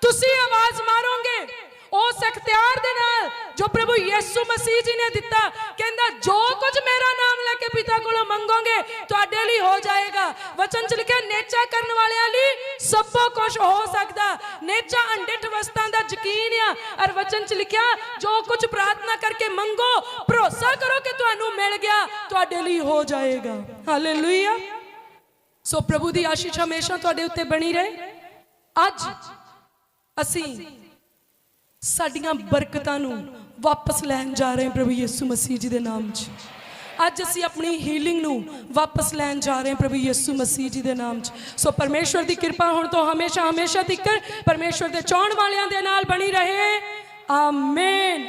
S1: ਤੁਸੀਂ ਆਵਾਜ਼ ਮਾਰੋਗੇ। ਉਸ ਅਖਤਿਆਰ ਦੇ ਨਾਲ ਜੋ ਪ੍ਰਭੂ ਯਿਸੂ ਮਸੀਹ ਜੀ ਨੇ ਦਿੱਤਾ, ਕਹਿੰਦਾ, ਜੋ ਕੁਝ ਮੇਰਾ ਨਾਮ ਲੈ ਕੇ ਪਿਤਾ ਕੋਲੋਂ ਮੰਗੋਗੇ, ਤੁਹਾਡੇ ਲਈ ਹੋ ਜਾਏਗਾ। ਵਚਨ ਚ ਲਿਖਿਆ, ਨੇਚਾ ਕਰਨ ਵਾਲਿਆਂ ਲਈ ਸਭੋ ਕੁਝ ਹੋ ਸਕਦਾ। ਨੇਚਾ ਅੰਡਿਠ ਵਸਤਾਂ ਦਾ ਯਕੀਨ ਆ। ਔਰ ਵਚਨ ਚ ਲਿਖਿਆ, ਜੋ ਕੁਝ ਪ੍ਰਾਰਥਨਾ ਕਰਕੇ ਮੰਗੋ, ਭਰੋਸਾ ਕਰੋ ਕਿ ਤੁਹਾਨੂੰ ਮਿਲ ਗਿਆ, ਤੁਹਾਡੇ ਲਈ ਹੋ ਜਾਏਗਾ। ਹਾਲੇਲੂਇਆ ਸੋ ਪ੍ਰਭੂ ਦੀ ਆਸ਼ੀਸ਼ ਹਮੇਸ਼ਾ ਤੁਹਾਡੇ ਉੱਤੇ ਬਣੀ ਰਹੇ। ਅੱਜ ਅਸੀਂ ਸਾਡੀਆਂ ਬਰਕਤਾਂ ਨੂੰ ਵਾਪਸ ਲੈਣ ਜਾ ਰਹੇ ਹਾਂ ਪ੍ਰਭੂ ਯਿਸੂ ਮਸੀਹ ਜੀ ਦੇ ਨਾਮ 'ਚ। ਅੱਜ ਅਸੀਂ ਆਪਣੀ ਹੀਲਿੰਗ ਨੂੰ ਵਾਪਸ ਲੈਣ ਜਾ ਰਹੇ ਹਾਂ ਪ੍ਰਭੂ ਯਿਸੂ ਮਸੀਹ ਜੀ ਦੇ ਨਾਮ 'ਚ। ਸੋ ਪਰਮੇਸ਼ਵਰ ਦੀ ਕਿਰਪਾ ਹੁਣ ਤੋਂ ਹਮੇਸ਼ਾ ਹਮੇਸ਼ਾ ਤੱਕ ਪਰਮੇਸ਼ਵਰ ਦੇ ਚਾਹਣ ਵਾਲਿਆਂ ਦੇ ਨਾਲ ਬਣੀ ਰਹੇ। ਆਮੇਨ